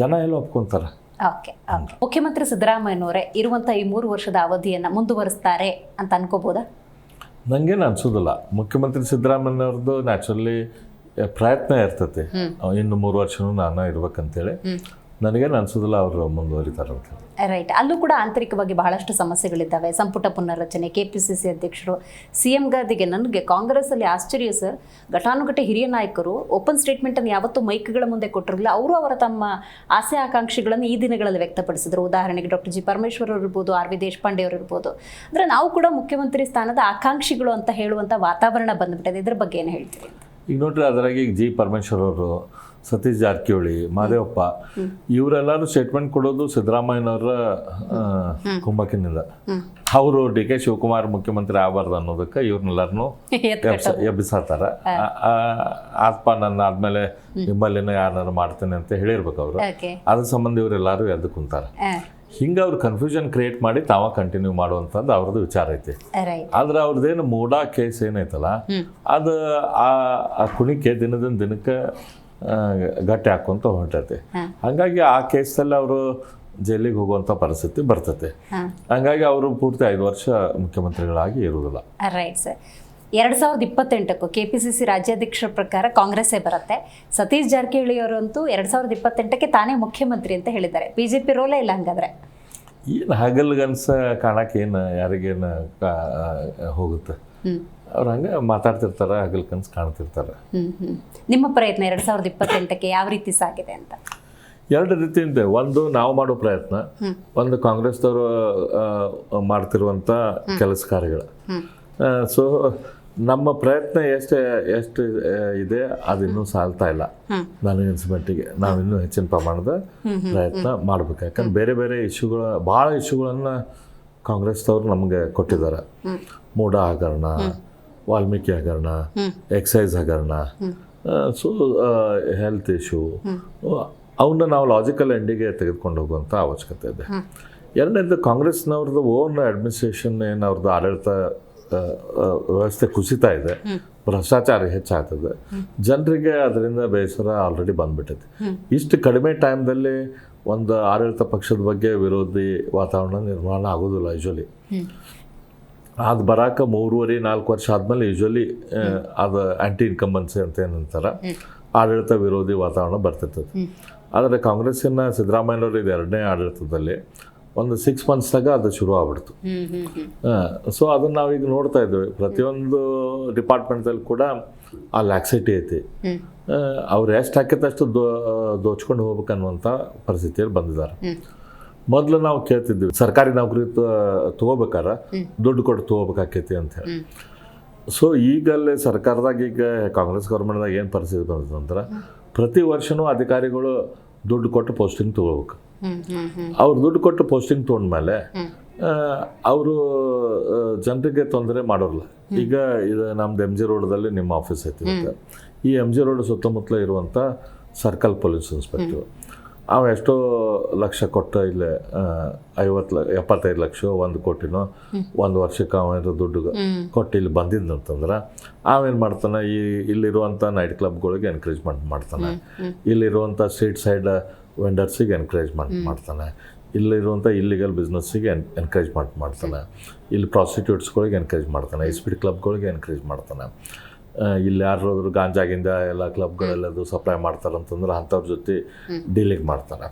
ಜನ ಎಲ್ಲ ಒಪ್ಕೊಂತಾರೆ. ಓಕೆ ಮುಖ್ಯಮಂತ್ರಿ ಸಿದ್ದರಾಮಯ್ಯನವರೇ ಇರುವಂತ ಈ ಮೂರು ವರ್ಷದ ಅವಧಿಯನ್ನ ಮುಂದುವರಿಸ್ತಾರೆ ಅಂತ ಅನ್ಕೋಬೋದಾ? ನನಗೇನು ಅನ್ಸೋದಿಲ್ಲ. ಮುಖ್ಯಮಂತ್ರಿ ಸಿದ್ದರಾಮಯ್ಯವ್ರದ್ದು ನ್ಯಾಚುರಲಿ ಪ್ರಯತ್ನ ಇರ್ತೈತಿ. ಇನ್ನು ಮೂರು ವರ್ಷನೂ ನಾನು ಇರ್ಬೇಕಂತೇಳಿ. ನನಗೇನು ಅನಿಸೋದಿಲ್ಲ ಅವರು ಮುಂದುವರಿತಾರೆ ಅಂತ. ರೈಟ್ ಅಲ್ಲೂ ಕೂಡ ಆಂತರಿಕವಾಗಿ ಬಹಳಷ್ಟು ಸಮಸ್ಯೆಗಳಿದ್ದಾವೆ. ಸಂಪುಟ ಪುನರ್ರಚನೆ ಕೆ ಪಿ ಸಿ ಸಿ ಅಧ್ಯಕ್ಷರು ಸಿ ಎಂ ಗಾದಿಗೆ ನನಗೆ ಕಾಂಗ್ರೆಸ್ಸಲ್ಲಿ ಆಶ್ಚರ್ಯ ಸರ್. ಘಟಾನುಘಟಿ ಹಿರಿಯ ನಾಯಕರು ಓಪನ್ ಸ್ಟೇಟ್ಮೆಂಟನ್ನು ಯಾವತ್ತೂ ಮೈಕ್ಗಳ ಮುಂದೆ ಕೊಟ್ಟಿರಲಿಲ್ಲ. ಅವರು ಅವರ ತಮ್ಮ ಆಸೆ ಆಕಾಂಕ್ಷೆಗಳನ್ನು ಈ ದಿನಗಳಲ್ಲಿ ವ್ಯಕ್ತಪಡಿಸಿದರು. ಉದಾಹರಣೆಗೆ ಡಾಕ್ಟರ್ ಜಿ ಪರಮೇಶ್ವರ್ ಅವರು ಇರ್ಬೋದು ಆರ್ ವಿ ದೇಶಪಾಂಡೆ ಅವರು ಇರ್ಬೋದು. ಅಂದರೆ ನಾವು ಕೂಡ ಮುಖ್ಯಮಂತ್ರಿ ಸ್ಥಾನದ ಆಕಾಂಕ್ಷಿಗಳು ಅಂತ ಹೇಳುವಂಥ ವಾತಾವರಣ ಬಂದ್ಬಿಟ್ಟಿದೆ. ಇದ್ರ ಬಗ್ಗೆ ಏನು ಹೇಳ್ತೀರಿ? ಈಗ ನೋಡ್ರಿ ಅದರಾಗಿ ಈಗ ಜಿ ಪರಮೇಶ್ವರ್ ಅವರು ಸತೀಶ್ ಜಾರಕಿಹೊಳಿ ಮಾದೇವಪ್ಪ ಇವರೆಲ್ಲರೂ ಸ್ಟೇಟ್ಮೆಂಟ್ ಕೊಡೋದು ಸಿದ್ದರಾಮಯ್ಯನವರ ಕುಂಭಕಿನಿಂದ ಅವರು ಡಿ ಕೆ ಶಿವಕುಮಾರ್ ಮುಖ್ಯಮಂತ್ರಿ ಆಗಬಾರ್ದು ಅನ್ನೋದಕ್ಕೆ ಇವ್ರನ್ನೆಲ್ಲರನ್ನು ಎಬ್ಬಿಸತ್ತಾರ ಆತ್ಮ ನನ್ನ ಆದ್ಮೇಲೆ ನಿಮ್ಮಲ್ಲಿನ ಯಾರನ್ನಾರು ಮಾಡ್ತೇನೆ ಅಂತ ಹೇಳಿರ್ಬೇಕು ಅವರು. ಅದ್ರ ಸಂಬಂಧ ಇವರೆಲ್ಲರೂ ಎದ್ದು ಕುಂತಾರೆ. ಹಿಂಗೆ ಅವ್ರು ಕನ್ಫ್ಯೂಷನ್ ಕ್ರಿಯೇಟ್ ಮಾಡಿ ತಾವ ಕಂಟಿನ್ಯೂ ಮಾಡುವಂಥದ್ದು ಅವ್ರದ್ದು ವಿಚಾರ ಐತಿ. ಆದ್ರೆ ಅವ್ರದ್ದೇನು ಮೂಡಾ ಕೇಸ್ ಏನೈತಲ್ಲ ಅದು ಆ ಕುಣಿಕೆ ದಿನದಿಂದ ದಿನಕ್ಕೆ ಗಟ್ಟಿ ಹಾಕೊಂತ ಹೊಂಟೈತೆ ಹಂಗಾಗಿ ಆ ಕೇಸಲ್ಲಿ ಅವರು ಜೈಲಿಗೆ ಹೋಗುವಂಥ ಪರಿಸ್ಥಿತಿ ಬರ್ತೈತೆ. ಹಾಂ. ಹಂಗಾಗಿ ಅವರು ಪೂರ್ತಿ ಐದು ವರ್ಷ ಮುಖ್ಯಮಂತ್ರಿಗಳಾಗಿ ಇರುವುದಿಲ್ಲ. ರೈಟ್ ಸರ್ ಎರಡು ಸಾವಿರದ ಇಪ್ಪತ್ತೆಂಟಕ್ಕೂ ಕೆ ಪಿ ಸಿ ಸಿ ರಾಜ್ಯಾಧ್ಯಕ್ಷರ ಪ್ರಕಾರ ಕಾಂಗ್ರೆಸ್ಸೇ ಬರುತ್ತೆ. ಸತೀಶ್ ಜಾರಕಿಹೊಳಿ ಅವರಂತೂ ಎರಡು ಸಾವಿರದ ಇಪ್ಪತ್ತೆಂಟಕ್ಕೆ ತಾನೇ ಮುಖ್ಯಮಂತ್ರಿ ಅಂತ ಹೇಳಿದ್ದಾರೆ. ಬಿ ಜೆ ಪಿ ರೋಲೇ ಇಲ್ಲ ಹಂಗಾದ್ರೆ. ಏನು ಹಗಲ್ಗನ್ಸ ಕಾಣಕ್ಕೆ ಏನು ಯಾರಿಗೇನು ಹೋಗುತ್ತೆ? ಅವ್ರು ಹಂಗೆ ಮಾತಾಡ್ತಿರ್ತಾರೆ ಹಗಲ್ ಕನ್ಸು ಕಾಣ್ತಿರ್ತಾರೆ. ನಿಮ್ಮ ಪ್ರಯತ್ನ ಎರಡ್ ಸಾವಿರದ ಇಪ್ಪತ್ತೆಂಟಕ್ಕೆ ಯಾವ ರೀತಿ ಸಾಗಿದೆ ಅಂತ? ಎರಡು ರೀತಿಯಿಂದ ಒಂದು ನಾವು ಮಾಡೋ ಪ್ರಯತ್ನ. ಒಂದು ಕಾಂಗ್ರೆಸ್ದವರು ಮಾಡ್ತಿರುವಂಥ ಕೆಲಸ ಕಾರ್ಯಗಳು. ಸೊ ನಮ್ಮ ಪ್ರಯತ್ನ ಎಷ್ಟು ಎಷ್ಟು ಇದೆ ಅದಿನ್ನೂ ಸಾಲ್ತಾ ಇಲ್ಲ. ನಾನು ನನಗೆ ಮಟ್ಟಿಗೆ ನಾವು ಇನ್ನೂ ಹೆಚ್ಚಿನ ಪ್ರಮಾಣದ ಪ್ರಯತ್ನ ಮಾಡ್ಬೇಕು. ಯಾಕಂದ್ರೆ ಬೇರೆ ಬೇರೆ ಇಶ್ಯೂಗಳ ಭಾಳ ಇಶ್ಯೂಗಳನ್ನು ಕಾಂಗ್ರೆಸ್ದವ್ರು ನಮಗೆ ಕೊಟ್ಟಿದ್ದಾರೆ. ಮೂಢ ಹಗರಣ ವಾಲ್ಮೀಕಿ ಹಗರಣ ಎಕ್ಸೈಸ್ ಹಗರಣ ಸೊ ಹೆಲ್ತ್ ಇಶ್ಯೂ ಅವನ್ನ ನಾವು ಲಾಜಿಕಲ್ ಎಂಡಿಗೆ ತೆಗೆದುಕೊಂಡು ಹೋಗುವಂಥ ಅವಶ್ಯಕತೆ ಇದೆ. ಎರಡನೇದು ಕಾಂಗ್ರೆಸ್ನವ್ರದ್ದು ಓನ್ ಅಡ್ಮಿನಿಸ್ಟ್ರೇಷನ್ ಏನು ಅವ್ರದ್ದು ಆಡಳಿತ ವ್ಯವಸ್ಥೆ ಕುಸಿತಾ ಇದೆ. ಭ್ರಷ್ಟಾಚಾರ ಹೆಚ್ಚಾಗ್ತದೆ. ಜನರಿಗೆ ಅದರಿಂದ ಬೇಸರ ಆಲ್ರೆಡಿ ಬಂದ್ಬಿಟ್ಟೈತಿ ಇಷ್ಟು ಕಡಿಮೆ ಟೈಮ್ದಲ್ಲಿ ಒಂದು ಆಡಳಿತ ಪಕ್ಷದ ಬಗ್ಗೆ ವಿರೋಧಿ ವಾತಾವರಣ ನಿರ್ಮಾಣ ಆಗೋದಿಲ್ಲ ಯೂಶ್ವಲಿ ಹ್ಮ್. ಅದು ಬರಾಕ ಮೂರುವರೆ ನಾಲ್ಕು ವರ್ಷ ಆದಮೇಲೆ ಯೂಶ್ವಲಿ ಅದು ಆ್ಯಂಟಿ ಇನ್ಕಂಬನ್ಸಿ ಅಂತ ಏನಂತಾರೆ ಆಡಳಿತ ವಿರೋಧಿ ವಾತಾವರಣ ಬರ್ತಿರ್ತದೆ. ಆದರೆ ಕಾಂಗ್ರೆಸ್ಸಿನ ಸಿದ್ದರಾಮಯ್ಯನವರು ಇದು ಎರಡನೇ ಆಡಳಿತದಲ್ಲಿ ಒಂದು ಸಿಕ್ಸ್ ಮಂತ್ಸ್ದಾಗ ಅದು ಶುರು ಆಗ್ಬಿಡ್ತು. ಸೊ ಅದನ್ನು ನಾವೀಗ ನೋಡ್ತಾ ಇದ್ದೇವೆ. ಪ್ರತಿಯೊಂದು ಡಿಪಾರ್ಟ್ಮೆಂಟ್ದಲ್ಲಿ ಕೂಡ ಆ ಲ್ಯಾಕ್ಸಿಟಿ ಐತಿ. ಅವ್ರು ಎಷ್ಟು ಹಾಕಿದಷ್ಟು ದೋ ದೋಚ್ಕೊಂಡು ಹೋಗ್ಬೇಕನ್ನುವಂಥ ಪರಿಸ್ಥಿತಿಯಲ್ಲಿ ಬಂದಿದ್ದಾರೆ. ಮೊದಲು ನಾವು ಕೇಳ್ತಿದ್ವಿ ಸರ್ಕಾರಿ ನೌಕರಿ ತಗೋಬೇಕಾರ ದುಡ್ಡು ಕೊಟ್ಟು ತಗೋಬೇಕಾಕೈತಿ ಅಂತ ಹೇಳಿ. ಸೊ ಈಗಲ್ಲೇ ಸರ್ಕಾರದಾಗ ಈಗ ಕಾಂಗ್ರೆಸ್ ಗೌರ್ಮೆಂಟ್ದಾಗ ಏನು ಪರಿಸ್ಥಿತಿ ಬಂತಂದ್ರೆ ಪ್ರತಿ ವರ್ಷನೂ ಅಧಿಕಾರಿಗಳು ದುಡ್ಡು ಕೊಟ್ಟು ಪೋಸ್ಟಿಂಗ್ ತಗೋಬೇಕು. ಅವ್ರು ದುಡ್ಡು ಕೊಟ್ಟು ಪೋಸ್ಟಿಂಗ್ ತೊಗೊಂಡ್ಮೇಲೆ. ಅವರು ಜನರಿಗೆ ತೊಂದರೆ ಮಾಡೋಲ್ಲ ಈಗ ಇದು ನಮ್ದು ಎಂ ಜಿ ರೋಡ್ದಲ್ಲಿ ನಿಮ್ಮ ಆಫೀಸ್ ಐತಿ. ಈ ಎಂ ಜಿ ರೋಡ್ ಸುತ್ತಮುತ್ತಲ ಇರುವಂಥ ಸರ್ಕಲ್ ಪೊಲೀಸ್ ಇನ್ಸ್ಪೆಕ್ಟರ್. ಅವ ಎಷ್ಟೋ ಲಕ್ಷ ಕೊಟ್ಟ ಇಲ್ಲೇ ಐವತ್ತು ಲಕ್ಷ ಎಪ್ಪತ್ತೈದು ಲಕ್ಷ ಒಂದು ಕೋಟಿನೋ ಒಂದು ವರ್ಷಕ್ಕೆ ಅವೇನಾದ್ರು ದುಡ್ಡು ಕೊಟ್ಟು ಇಲ್ಲಿ ಬಂದಿದ್ದಂತಂದ್ರೆ ಅವೇನು ಮಾಡ್ತಾನೆ ಈ ಇಲ್ಲಿರುವಂಥ ನೈಟ್ ಕ್ಲಬ್ಗಳಿಗೆ ಎನ್ಕರೇಜ್ಮೆಂಟ್ ಮಾಡ್ತಾನೆ. ಇಲ್ಲಿರುವಂಥ ಸೀಟ್ ಸೈಡ್ ವೆಂಡರ್ಸಿಗೆ ಎನ್ಕರೇಜ್ಮೆಂಟ್ ಮಾಡ್ತಾನೆ. ಇಲ್ಲಿರುವಂಥ ಇಲ್ಲಿಗಲ್ ಬಿಸ್ನೆಸ್ಸಿಗೆ ಎನ್ ಎನ್ಕರೇಜ್ಮೆಂಟ್ ಮಾಡ್ತಾನೆ. ಇಲ್ಲಿ ಪ್ರಾಸ್ಟಿಟ್ಯೂಟ್ಸ್ಗಳಿಗೆ ಎನ್ಕರೇಜ್ ಮಾಡ್ತಾನೆ ಇಸ್ಪೀಡ್ ಕ್ಲಬ್ಗಳಿಗೆ ಎನ್ಕರೇಜ್ ಮಾಡ್ತಾನೆ. ಇಲ್ಲಿ ಯಾರಾದ್ರೂ ಗಾಂಜಾಗಿಂದ ಎಲ್ಲ ಕ್ಲಬ್ಗಳೆಲ್ಲದು ಸಪ್ಲೈ ಮಾಡ್ತಾರೆ ಅಂತಂದ್ರೆ ಅಂಥವ್ರ ಜೊತೆ ಡೀಲಿಂಗ್ ಮಾಡ್ತಾರೆ.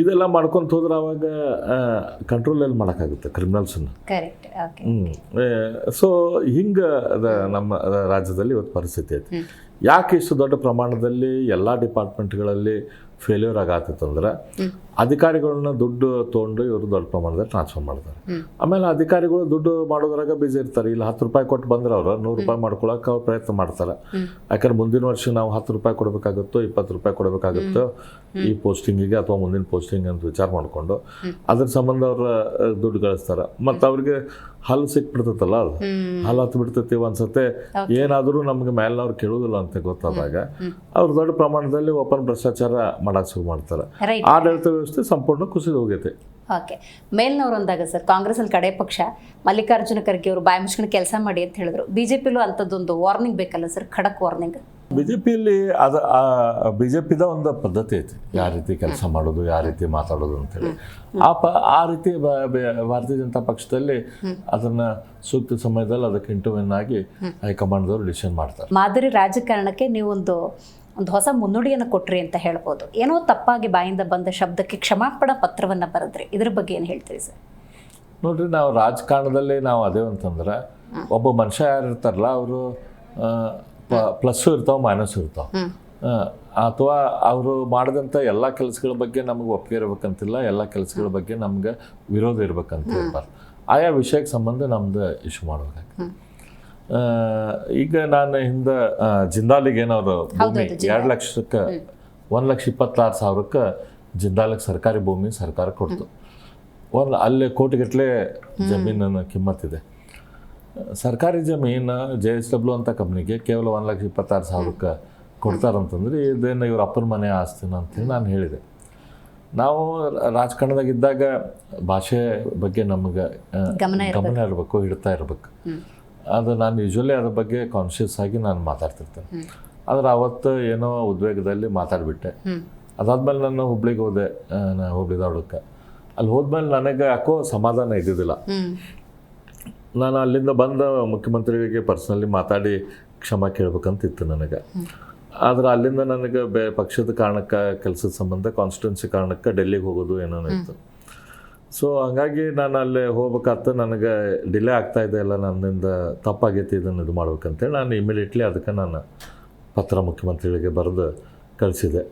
ಇದೆಲ್ಲ ಮಾಡ್ಕೊಂತ ಹೋದ್ರೆ ಅವಾಗ ಕಂಟ್ರೋಲ್ ಎಲ್ಲಿ ಮಾಡೋಕ್ಕಾಗುತ್ತೆ ಕ್ರಿಮಿನಲ್ಸನ್ನು ಸೊ ಹಿಂಗೆ ಅದ ನಮ್ಮ ರಾಜ್ಯದಲ್ಲಿ ಇವತ್ತು ಪರಿಸ್ಥಿತಿ ಐತಿ. ಯಾಕೆ ಇಷ್ಟು ದೊಡ್ಡ ಪ್ರಮಾಣದಲ್ಲಿ ಎಲ್ಲ ಡಿಪಾರ್ಟ್ಮೆಂಟ್ಗಳಲ್ಲಿ ಫೇಲ್ಯೂರ್ ಆಗತ್ತಂದ್ರೆ ಅಧಿಕಾರಿಗಳನ್ನ ದುಡ್ಡು ತೊಗೊಂಡು ಇವರು ದೊಡ್ಡ ಪ್ರಮಾಣದಲ್ಲಿ ಟ್ರಾನ್ಸ್ಫರ್ ಮಾಡ್ತಾರೆ. ಆಮೇಲೆ ಅಧಿಕಾರಿಗಳು ದುಡ್ಡು ಮಾಡೋದ್ರಾಗ ಬಿಸಿ ಇರ್ತಾರೆ. ಇಲ್ಲಿ ಹತ್ತು ರೂಪಾಯಿ ಕೊಟ್ಟು ಬಂದ್ರೆ ಅವರು ನೂರು ರೂಪಾಯಿ ಮಾಡ್ಕೊಳಕ್ಕೆ ಅವ್ರು ಪ್ರಯತ್ನ ಮಾಡ್ತಾರೆ. ಯಾಕಂದ್ರೆ ಮುಂದಿನ ವರ್ಷ ನಾವು ಹತ್ತು ರೂಪಾಯಿ ಕೊಡಬೇಕಾಗುತ್ತೋ ಇಪ್ಪತ್ತು ರೂಪಾಯಿ ಕೊಡಬೇಕಾಗುತ್ತೋ ಈ ಪೋಸ್ಟಿಂಗಿಗೆ ಅಥವಾ ಮುಂದಿನ ಪೋಸ್ಟಿಂಗ್ ಅಂತ ವಿಚಾರ ಮಾಡಿಕೊಂಡು ಅದ್ರ ಸಂಬಂಧ ಅವ್ರ ದುಡ್ಡು ಗಳಿಸ್ತಾರೆ. ಮತ್ತು ಅವ್ರಿಗೆ ಹಲ್ಲು ಸಿಕ್ಬಿಡ್ತೈತಲ್ಲ ಅದು. ಹಲ್ಲು ಹತ್ತು ಬಿಡ್ತೈತಿ ಒಂದ್ಸತೆ ಏನಾದರೂ ನಮ್ಗೆ ಮೇಲಿನವ್ರು ಕೇಳೋದಿಲ್ಲ ಅಂತ ಗೊತ್ತಾದಾಗ ಅವ್ರು ದೊಡ್ಡ ಪ್ರಮಾಣದಲ್ಲಿ ಓಪನ್ ಭ್ರಷ್ಟಾಚಾರ ಮಾಡಕ್ಕೆ ಶುರು ಮಾಡ್ತಾರೆ. ಆಡಳಿತ ವ್ಯವಸ್ಥೆ ಸಂಪೂರ್ಣ ಕುಸಿದು ಹೋಗೈತೆ. ಓಕೆ. ಮೇಲ್ನವ್ರು ಅಂದಾಗ ಸರ್ ಕಾಂಗ್ರೆಸ್ಸಲ್ಲಿ ಕಡೆ ಪಕ್ಷ ಮಲ್ಲಿಕಾರ್ಜುನ ಖರ್ಗೆ ಅವರು ಬಾಯಿ ಮುಚ್ಕೊಂಡು ಕೆಲಸ ಮಾಡಿ ಅಂತ ಹೇಳಿದ್ರು. ಬಿ ಜೆ ಪಿಲೂ ಅಂಥದ್ದೊಂದು ವಾರ್ನಿಂಗ್ ಬೇಕಲ್ಲ ಸರ್ ಖಡಕ್ ವಾರ್ನಿಂಗ್? ಬಿ ಜೆ ಪಿಯಲ್ಲಿ ಅದು ಬಿ ಜೆ ಪಿದ ಒಂದು ಪದ್ಧತಿ ಐತಿ. ಯಾವ ರೀತಿ ಕೆಲಸ ಮಾಡೋದು ಯಾವ ರೀತಿ ಮಾತಾಡೋದು ಅಂತೇಳಿ ಆ ಪ ಆ ರೀತಿ ಭಾರತೀಯ ಜನತಾ ಪಕ್ಷದಲ್ಲಿ ಅದನ್ನ ಸೂಕ್ತ ಸಮಯದಲ್ಲಿ ಅದಕ್ಕೆ ಇಂಟರ್ವ್ಯೂನ್ ಆಗಿ ಹೈಕಮಾಂಡ್ದವ್ರು ಡಿಸಿಷನ್ ಮಾಡ್ತಾರೆ. ಮಾದರಿ ರಾಜಕಾರಣಕ್ಕೆ ನೀವೊಂದು ಒಂದು ಹೊಸ ಮುನ್ನುಡಿಯನ್ನು ಕೊಟ್ರಿ ಅಂತ ಹೇಳ್ಬೋದು. ಏನೋ ತಪ್ಪಾಗಿ ಬಾಯಿಂದ ಬಂದ ಶಬ್ದಕ್ಕೆ ಕ್ಷಮಾಪಣ ಪತ್ರವನ್ನು ಬರೆದ್ರಿ. ಇದ್ರ ಬಗ್ಗೆ ಏನು ಹೇಳ್ತೀರಿ ಸರ್? ನೋಡ್ರಿ ನಾವು ರಾಜಕಾರಣದಲ್ಲಿ ನಾವು ಅದೇ ಅಂತಂದ್ರೆ ಒಬ್ಬ ಮನುಷ್ಯ ಯಾರು ಇರ್ತಾರಲ್ಲ ಅವರು ಪ್ಲಸ್ಸು ಇರ್ತಾವೆ ಮೈನಸ್ ಇರ್ತಾವೆ. ಅಥವಾ ಅವರು ಮಾಡಿದಂಥ ಎಲ್ಲ ಕೆಲಸಗಳ ಬಗ್ಗೆ ನಮಗೆ ಒಪ್ಪಿಗೆ ಇರ್ಬೇಕಂತಿಲ್ಲ ಎಲ್ಲ ಕೆಲಸಗಳ ಬಗ್ಗೆ ನಮ್ಗೆ ವಿರೋಧ ಇರ್ಬೇಕಂತ ಇರ್ಬಾರ್ದು ಆಯಾ ವಿಷಯಕ್ಕೆ ಸಂಬಂಧ ನಮ್ದು ಇಶ್ಯೂ ಮಾಡ್ಬೇಕಾಗ್ತದೆ. ಈಗ ನಾನು ಹಿಂದೆ ಜಿಂದಾಲಿಗೆ ಏನವ್ರು ಭೂಮಿ ಎರಡು ಲಕ್ಷಕ್ಕೆ ಒಂದು ಲಕ್ಷ ಇಪ್ಪತ್ತಾರು ಸಾವಿರಕ್ಕೆ ಜಿಂದಾಲಿಗೆ ಸರ್ಕಾರಿ ಭೂಮಿ ಸರ್ಕಾರ ಕೊಡ್ತು. ಒಂದು ಅಲ್ಲೇ ಕೋಟಿಗಟ್ಟಲೆ ಜಮೀನನ್ನು ಕಿಮ್ಮತ್ತಿದೆ. ಸರ್ಕಾರಿ ಜಮೀನು ಜೆ ಎಸ್ ಡಬ್ಲ್ಯೂ ಅಂತ ಕಂಪ್ನಿಗೆ ಕೇವಲ ಒಂದು ಲಕ್ಷ ಇಪ್ಪತ್ತಾರು ಸಾವಿರಕ್ಕೆ ಕೊಡ್ತಾರಂತಂದ್ರೆ ಇದೇನು ಇವ್ರ ಅಪ್ಪನ ಮನೆ ಆಸ್ತಿನ ಅಂತೇಳಿ ನಾನು ಹೇಳಿದೆ. ನಾವು ರಾಜಕಾರಣದಾಗ ಇದ್ದಾಗ ಭಾಷೆ ಬಗ್ಗೆ ನಮಗೆ ಗಮನ ಇರಬೇಕು. ಹಿಡ್ತಾ ಇರಬೇಕು. ಅದು ನಾನು ಯೂಶ್ವಲಿ ಅದ್ರ ಬಗ್ಗೆ ಕಾನ್ಷಿಯಸ್ ಆಗಿ ನಾನು ಮಾತಾಡ್ತಿರ್ತೇನೆ. ಆದ್ರೆ ಅವತ್ತು ಏನೋ ಉದ್ವೇಗದಲ್ಲಿ ಮಾತಾಡಿಬಿಟ್ಟೆ. ಅದಾದ್ಮೇಲೆ ನಾನು ಹುಬ್ಳಿಗೆ ಹೋದೆ ಹುಬ್ಳಿ ಧಾರವಾಡಕ್ಕೆ ಅಲ್ಲಿ ಹೋದ್ಮೇಲೆ ನನಗೆ ಯಾಕೋ ಸಮಾಧಾನ ಇದ್ದಿದ್ದಿಲ್ಲ. ನಾನು ಅಲ್ಲಿಂದ ಬಂದ ಮುಖ್ಯಮಂತ್ರಿಗೆ ಪರ್ಸ್ನಲಿ ಮಾತಾಡಿ ಕ್ಷಮ ಕೇಳ್ಬೇಕಂತಿತ್ತು ನನಗೆ. ಆದ್ರೆ ಅಲ್ಲಿಂದ ನನಗೆ ಬೇ ಪಕ್ಷದ ಕಾರಣಕ್ಕೆ ಕೆಲಸದ ಸಂಬಂಧ ಕಾನ್ಸ್ಟಿಟ್ಯೂನ್ಸಿ ಕಾರಣಕ್ಕೆ ಡೆಲ್ಲಿಗೆ ಹೋಗೋದು ಏನೋ ಇತ್ತು. ಸೊ ಹಂಗಾಗಿ ನಾನು ಅಲ್ಲಿ ಹೋಗ್ಬೇಕಾತ ನನಗೆ ಡಿಲೇ ಆಗ್ತಾ ಇದೆ ಎಲ್ಲ. ನನ್ನಿಂದ ತಪ್ಪಾಗೈತಿ ಇದನ್ನು ಇದು ಮಾಡ್ಬೇಕಂತೇಳಿ ನಾನು ಇಮಿಡಿಯೇಟ್ಲಿ ಅದಕ್ಕೆ ನಾನು ಪತ್ರ ಮುಖ್ಯಮಂತ್ರಿಗಳಿಗೆ ಬರೆದು ಕಳಿಸಿದೆ.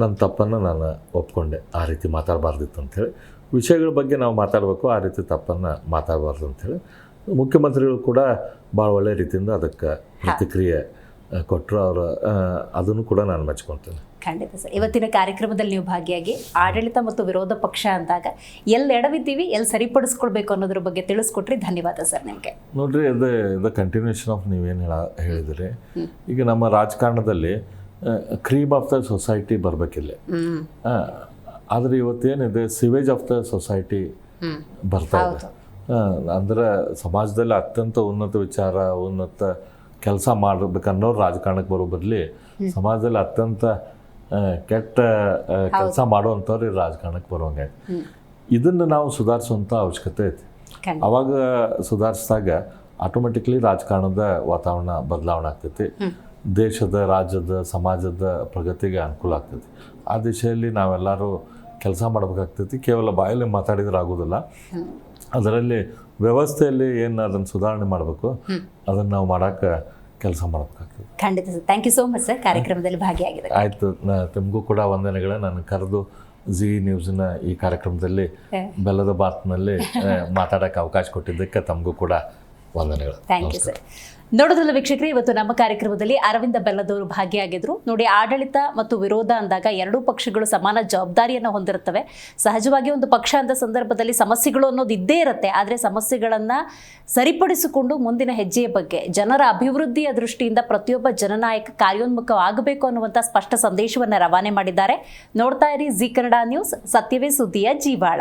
ನನ್ನ ತಪ್ಪನ್ನು ನಾನು ಒಪ್ಕೊಂಡೆ. ಆ ರೀತಿ ಮಾತಾಡಬಾರ್ದಿತ್ತು ಅಂಥೇಳಿ. ವಿಷಯಗಳ ಬಗ್ಗೆ ನಾವು ಮಾತಾಡಬೇಕು. ಆ ರೀತಿ ತಪ್ಪನ್ನು ಮಾತಾಡಬಾರ್ದು ಅಂಥೇಳಿ. ಮುಖ್ಯಮಂತ್ರಿಗಳು ಕೂಡ ಭಾಳ ಒಳ್ಳೆ ರೀತಿಯಿಂದ ಅದಕ್ಕೆ ಪ್ರತಿಕ್ರಿಯೆ ಕೊಟ್ಟರು ಅವರ ಅದನ್ನು ಕೂಡ ನಾನು ಮೆಚ್ಕೊಳ್ತೇನೆ. ಖಂಡಿತ ಸರ್. ಇವತ್ತಿನ ಕಾರ್ಯಕ್ರಮದಲ್ಲಿ ನೀವು ಭಾಗಿಯಾಗಿ ಆಡಳಿತ ಮತ್ತು ವಿರೋಧ ಪಕ್ಷ ಅಂದಾಗ ಎಲ್ಲಿ ಎಡವಿದ್ದೀವಿ ಎಲ್ಲಿ ಸರಿಪಡಿಸ್ಕೊಳ್ಬೇಕು ಅನ್ನೋದ್ರ ಬಗ್ಗೆ ತಿಳಿಸ್ಕೊಟ್ರಿ. ಧನ್ಯವಾದ ಸರ್ ನಿಮಗೆ. ನೋಡ್ರಿ ಅದು ಇದು ಕಂಟಿನ್ಯೂಷನ್ ಆಫ್ ನೀವೇನು ಹೇಳ ಹೇಳಿದ್ರಿ. ಈಗ ನಮ್ಮ ರಾಜಕಾರಣದಲ್ಲಿ ಕ್ರೀಮ್ ಆಫ್ ದ ಸೊಸೈಟಿ ಬರಬೇಕಿಲ್ಲ. ಆದರೆ ಇವತ್ತೇನಿದೆ ಸಿವೇಜ್ ಆಫ್ ದ ಸೊಸೈಟಿ ಬರ್ತಾ ಇದೆ. ಅಂದ್ರೆ ಸಮಾಜದಲ್ಲಿ ಅತ್ಯಂತ ಉನ್ನತ ವಿಚಾರ ಉನ್ನತ ಕೆಲಸ ಮಾಡ್ಬೇಕನ್ನೋರು ರಾಜಕಾರಣಕ್ಕೆ ಬರೋ ಬದಲಿ ಸಮಾಜದಲ್ಲಿ ಅತ್ಯಂತ ಕೆಟ್ಟ ಕೆಲಸ ಮಾಡುವಂಥವ್ರು ರಾಜಕಾರಣಕ್ಕೆ ಬರುವಂಗೆ ಇದನ್ನು ನಾವು ಸುಧಾರಿಸುವಂಥ ಅವಶ್ಯಕತೆ ಐತಿ. ಅವಾಗ ಸುಧಾರಿಸಿದಾಗ ಆಟೋಮೆಟಿಕ್ಲಿ ರಾಜಕಾರಣದ ವಾತಾವರಣ ಬದಲಾವಣೆ ಆಗ್ತೈತಿ. ದೇಶದ ರಾಜ್ಯದ ಸಮಾಜದ ಪ್ರಗತಿಗೆ ಅನುಕೂಲ ಆಗ್ತೈತಿ. ಆ ದಿಶೆಯಲ್ಲಿ ನಾವೆಲ್ಲರೂ ಕೆಲಸ ಮಾಡಬೇಕಾಗ್ತೈತಿ. ಕೇವಲ ಬಾಯಲ್ಲಿ ಮಾತಾಡಿದ್ರೆ ಆಗೋದಿಲ್ಲ. ಅದರಲ್ಲಿ ವ್ಯವಸ್ಥೆಯಲ್ಲಿ ಏನು ಅದನ್ನು ಸುಧಾರಣೆ ಮಾಡಬೇಕು ಅದನ್ನು ನಾವು ಮಾಡೋಕ್ಕೆ ಕೆಲಸ ಮಾಡಬೇಕಾಗ್ತದೆ. ಖಂಡಿತ sir. Thank you so much sir ಕಾರ್ಯಕ್ರಮದಲ್ಲಿ ಭಾಗಿಯಾಗಿದೆ ಆಯಿತು. ತಮಗೂ ಕೂಡ ವಂದನೆಗಳ. ನಾನು ಕರೆದು ಜಿ ನ್ಯೂಸ್ನ ಈ ಕಾರ್ಯಕ್ರಮದಲ್ಲಿ ಬೆಲ್ಲದ ಬಾತ್ನಲ್ಲಿ *laughs* ಮಾತಾಡೋಕ್ಕೆ ಅವಕಾಶ ಕೊಟ್ಟಿದ್ದಕ್ಕೆ ತಮಗೂ ಕೂಡ ವಂದನೆಗಳು. ಥ್ಯಾಂಕ್ ಯು ಸರ್ ನೋಡೋದಲ್ಲ ವೀಕ್ಷಕರೇ, ಇವತ್ತು ನಮ್ಮ ಕಾರ್ಯಕ್ರಮದಲ್ಲಿ ಅರವಿಂದ ಬೆಲ್ಲದವರು ಭಾಗಿಯಾಗಿದ್ರು. ನೋಡಿ, ಆಡಳಿತ ಮತ್ತು ವಿರೋಧ ಅಂದಾಗ ಎರಡೂ ಪಕ್ಷಗಳು ಸಮಾನ ಜವಾಬ್ದಾರಿಯನ್ನು ಹೊಂದಿರುತ್ತವೆ. ಸಹಜವಾಗಿ ಒಂದು ಪಕ್ಷ ಅಂದ ಸಂದರ್ಭದಲ್ಲಿ ಸಮಸ್ಯೆಗಳು ಅನ್ನೋದು ಇದ್ದೇ ಇರುತ್ತೆ. ಆದರೆ ಸಮಸ್ಯೆಗಳನ್ನು ಸರಿಪಡಿಸಿಕೊಂಡು ಮುಂದಿನ ಹೆಜ್ಜೆಯ ಬಗ್ಗೆ, ಜನರ ಅಭಿವೃದ್ಧಿಯ ದೃಷ್ಟಿಯಿಂದ ಪ್ರತಿಯೊಬ್ಬ ಜನನಾಯಕ ಕಾರ್ಯೋನ್ಮುಖವಾಗಬೇಕು ಅನ್ನುವಂಥ ಸ್ಪಷ್ಟ ಸಂದೇಶವನ್ನು ರವಾನೆ ಮಾಡಿದ್ದಾರೆ. ನೋಡ್ತಾ ಇರಿ, ಜಿ ಕನ್ನಡ ನ್ಯೂಸ್, ಸತ್ಯವೇ ಸುದ್ದಿಯ ಜೀವಾಳ.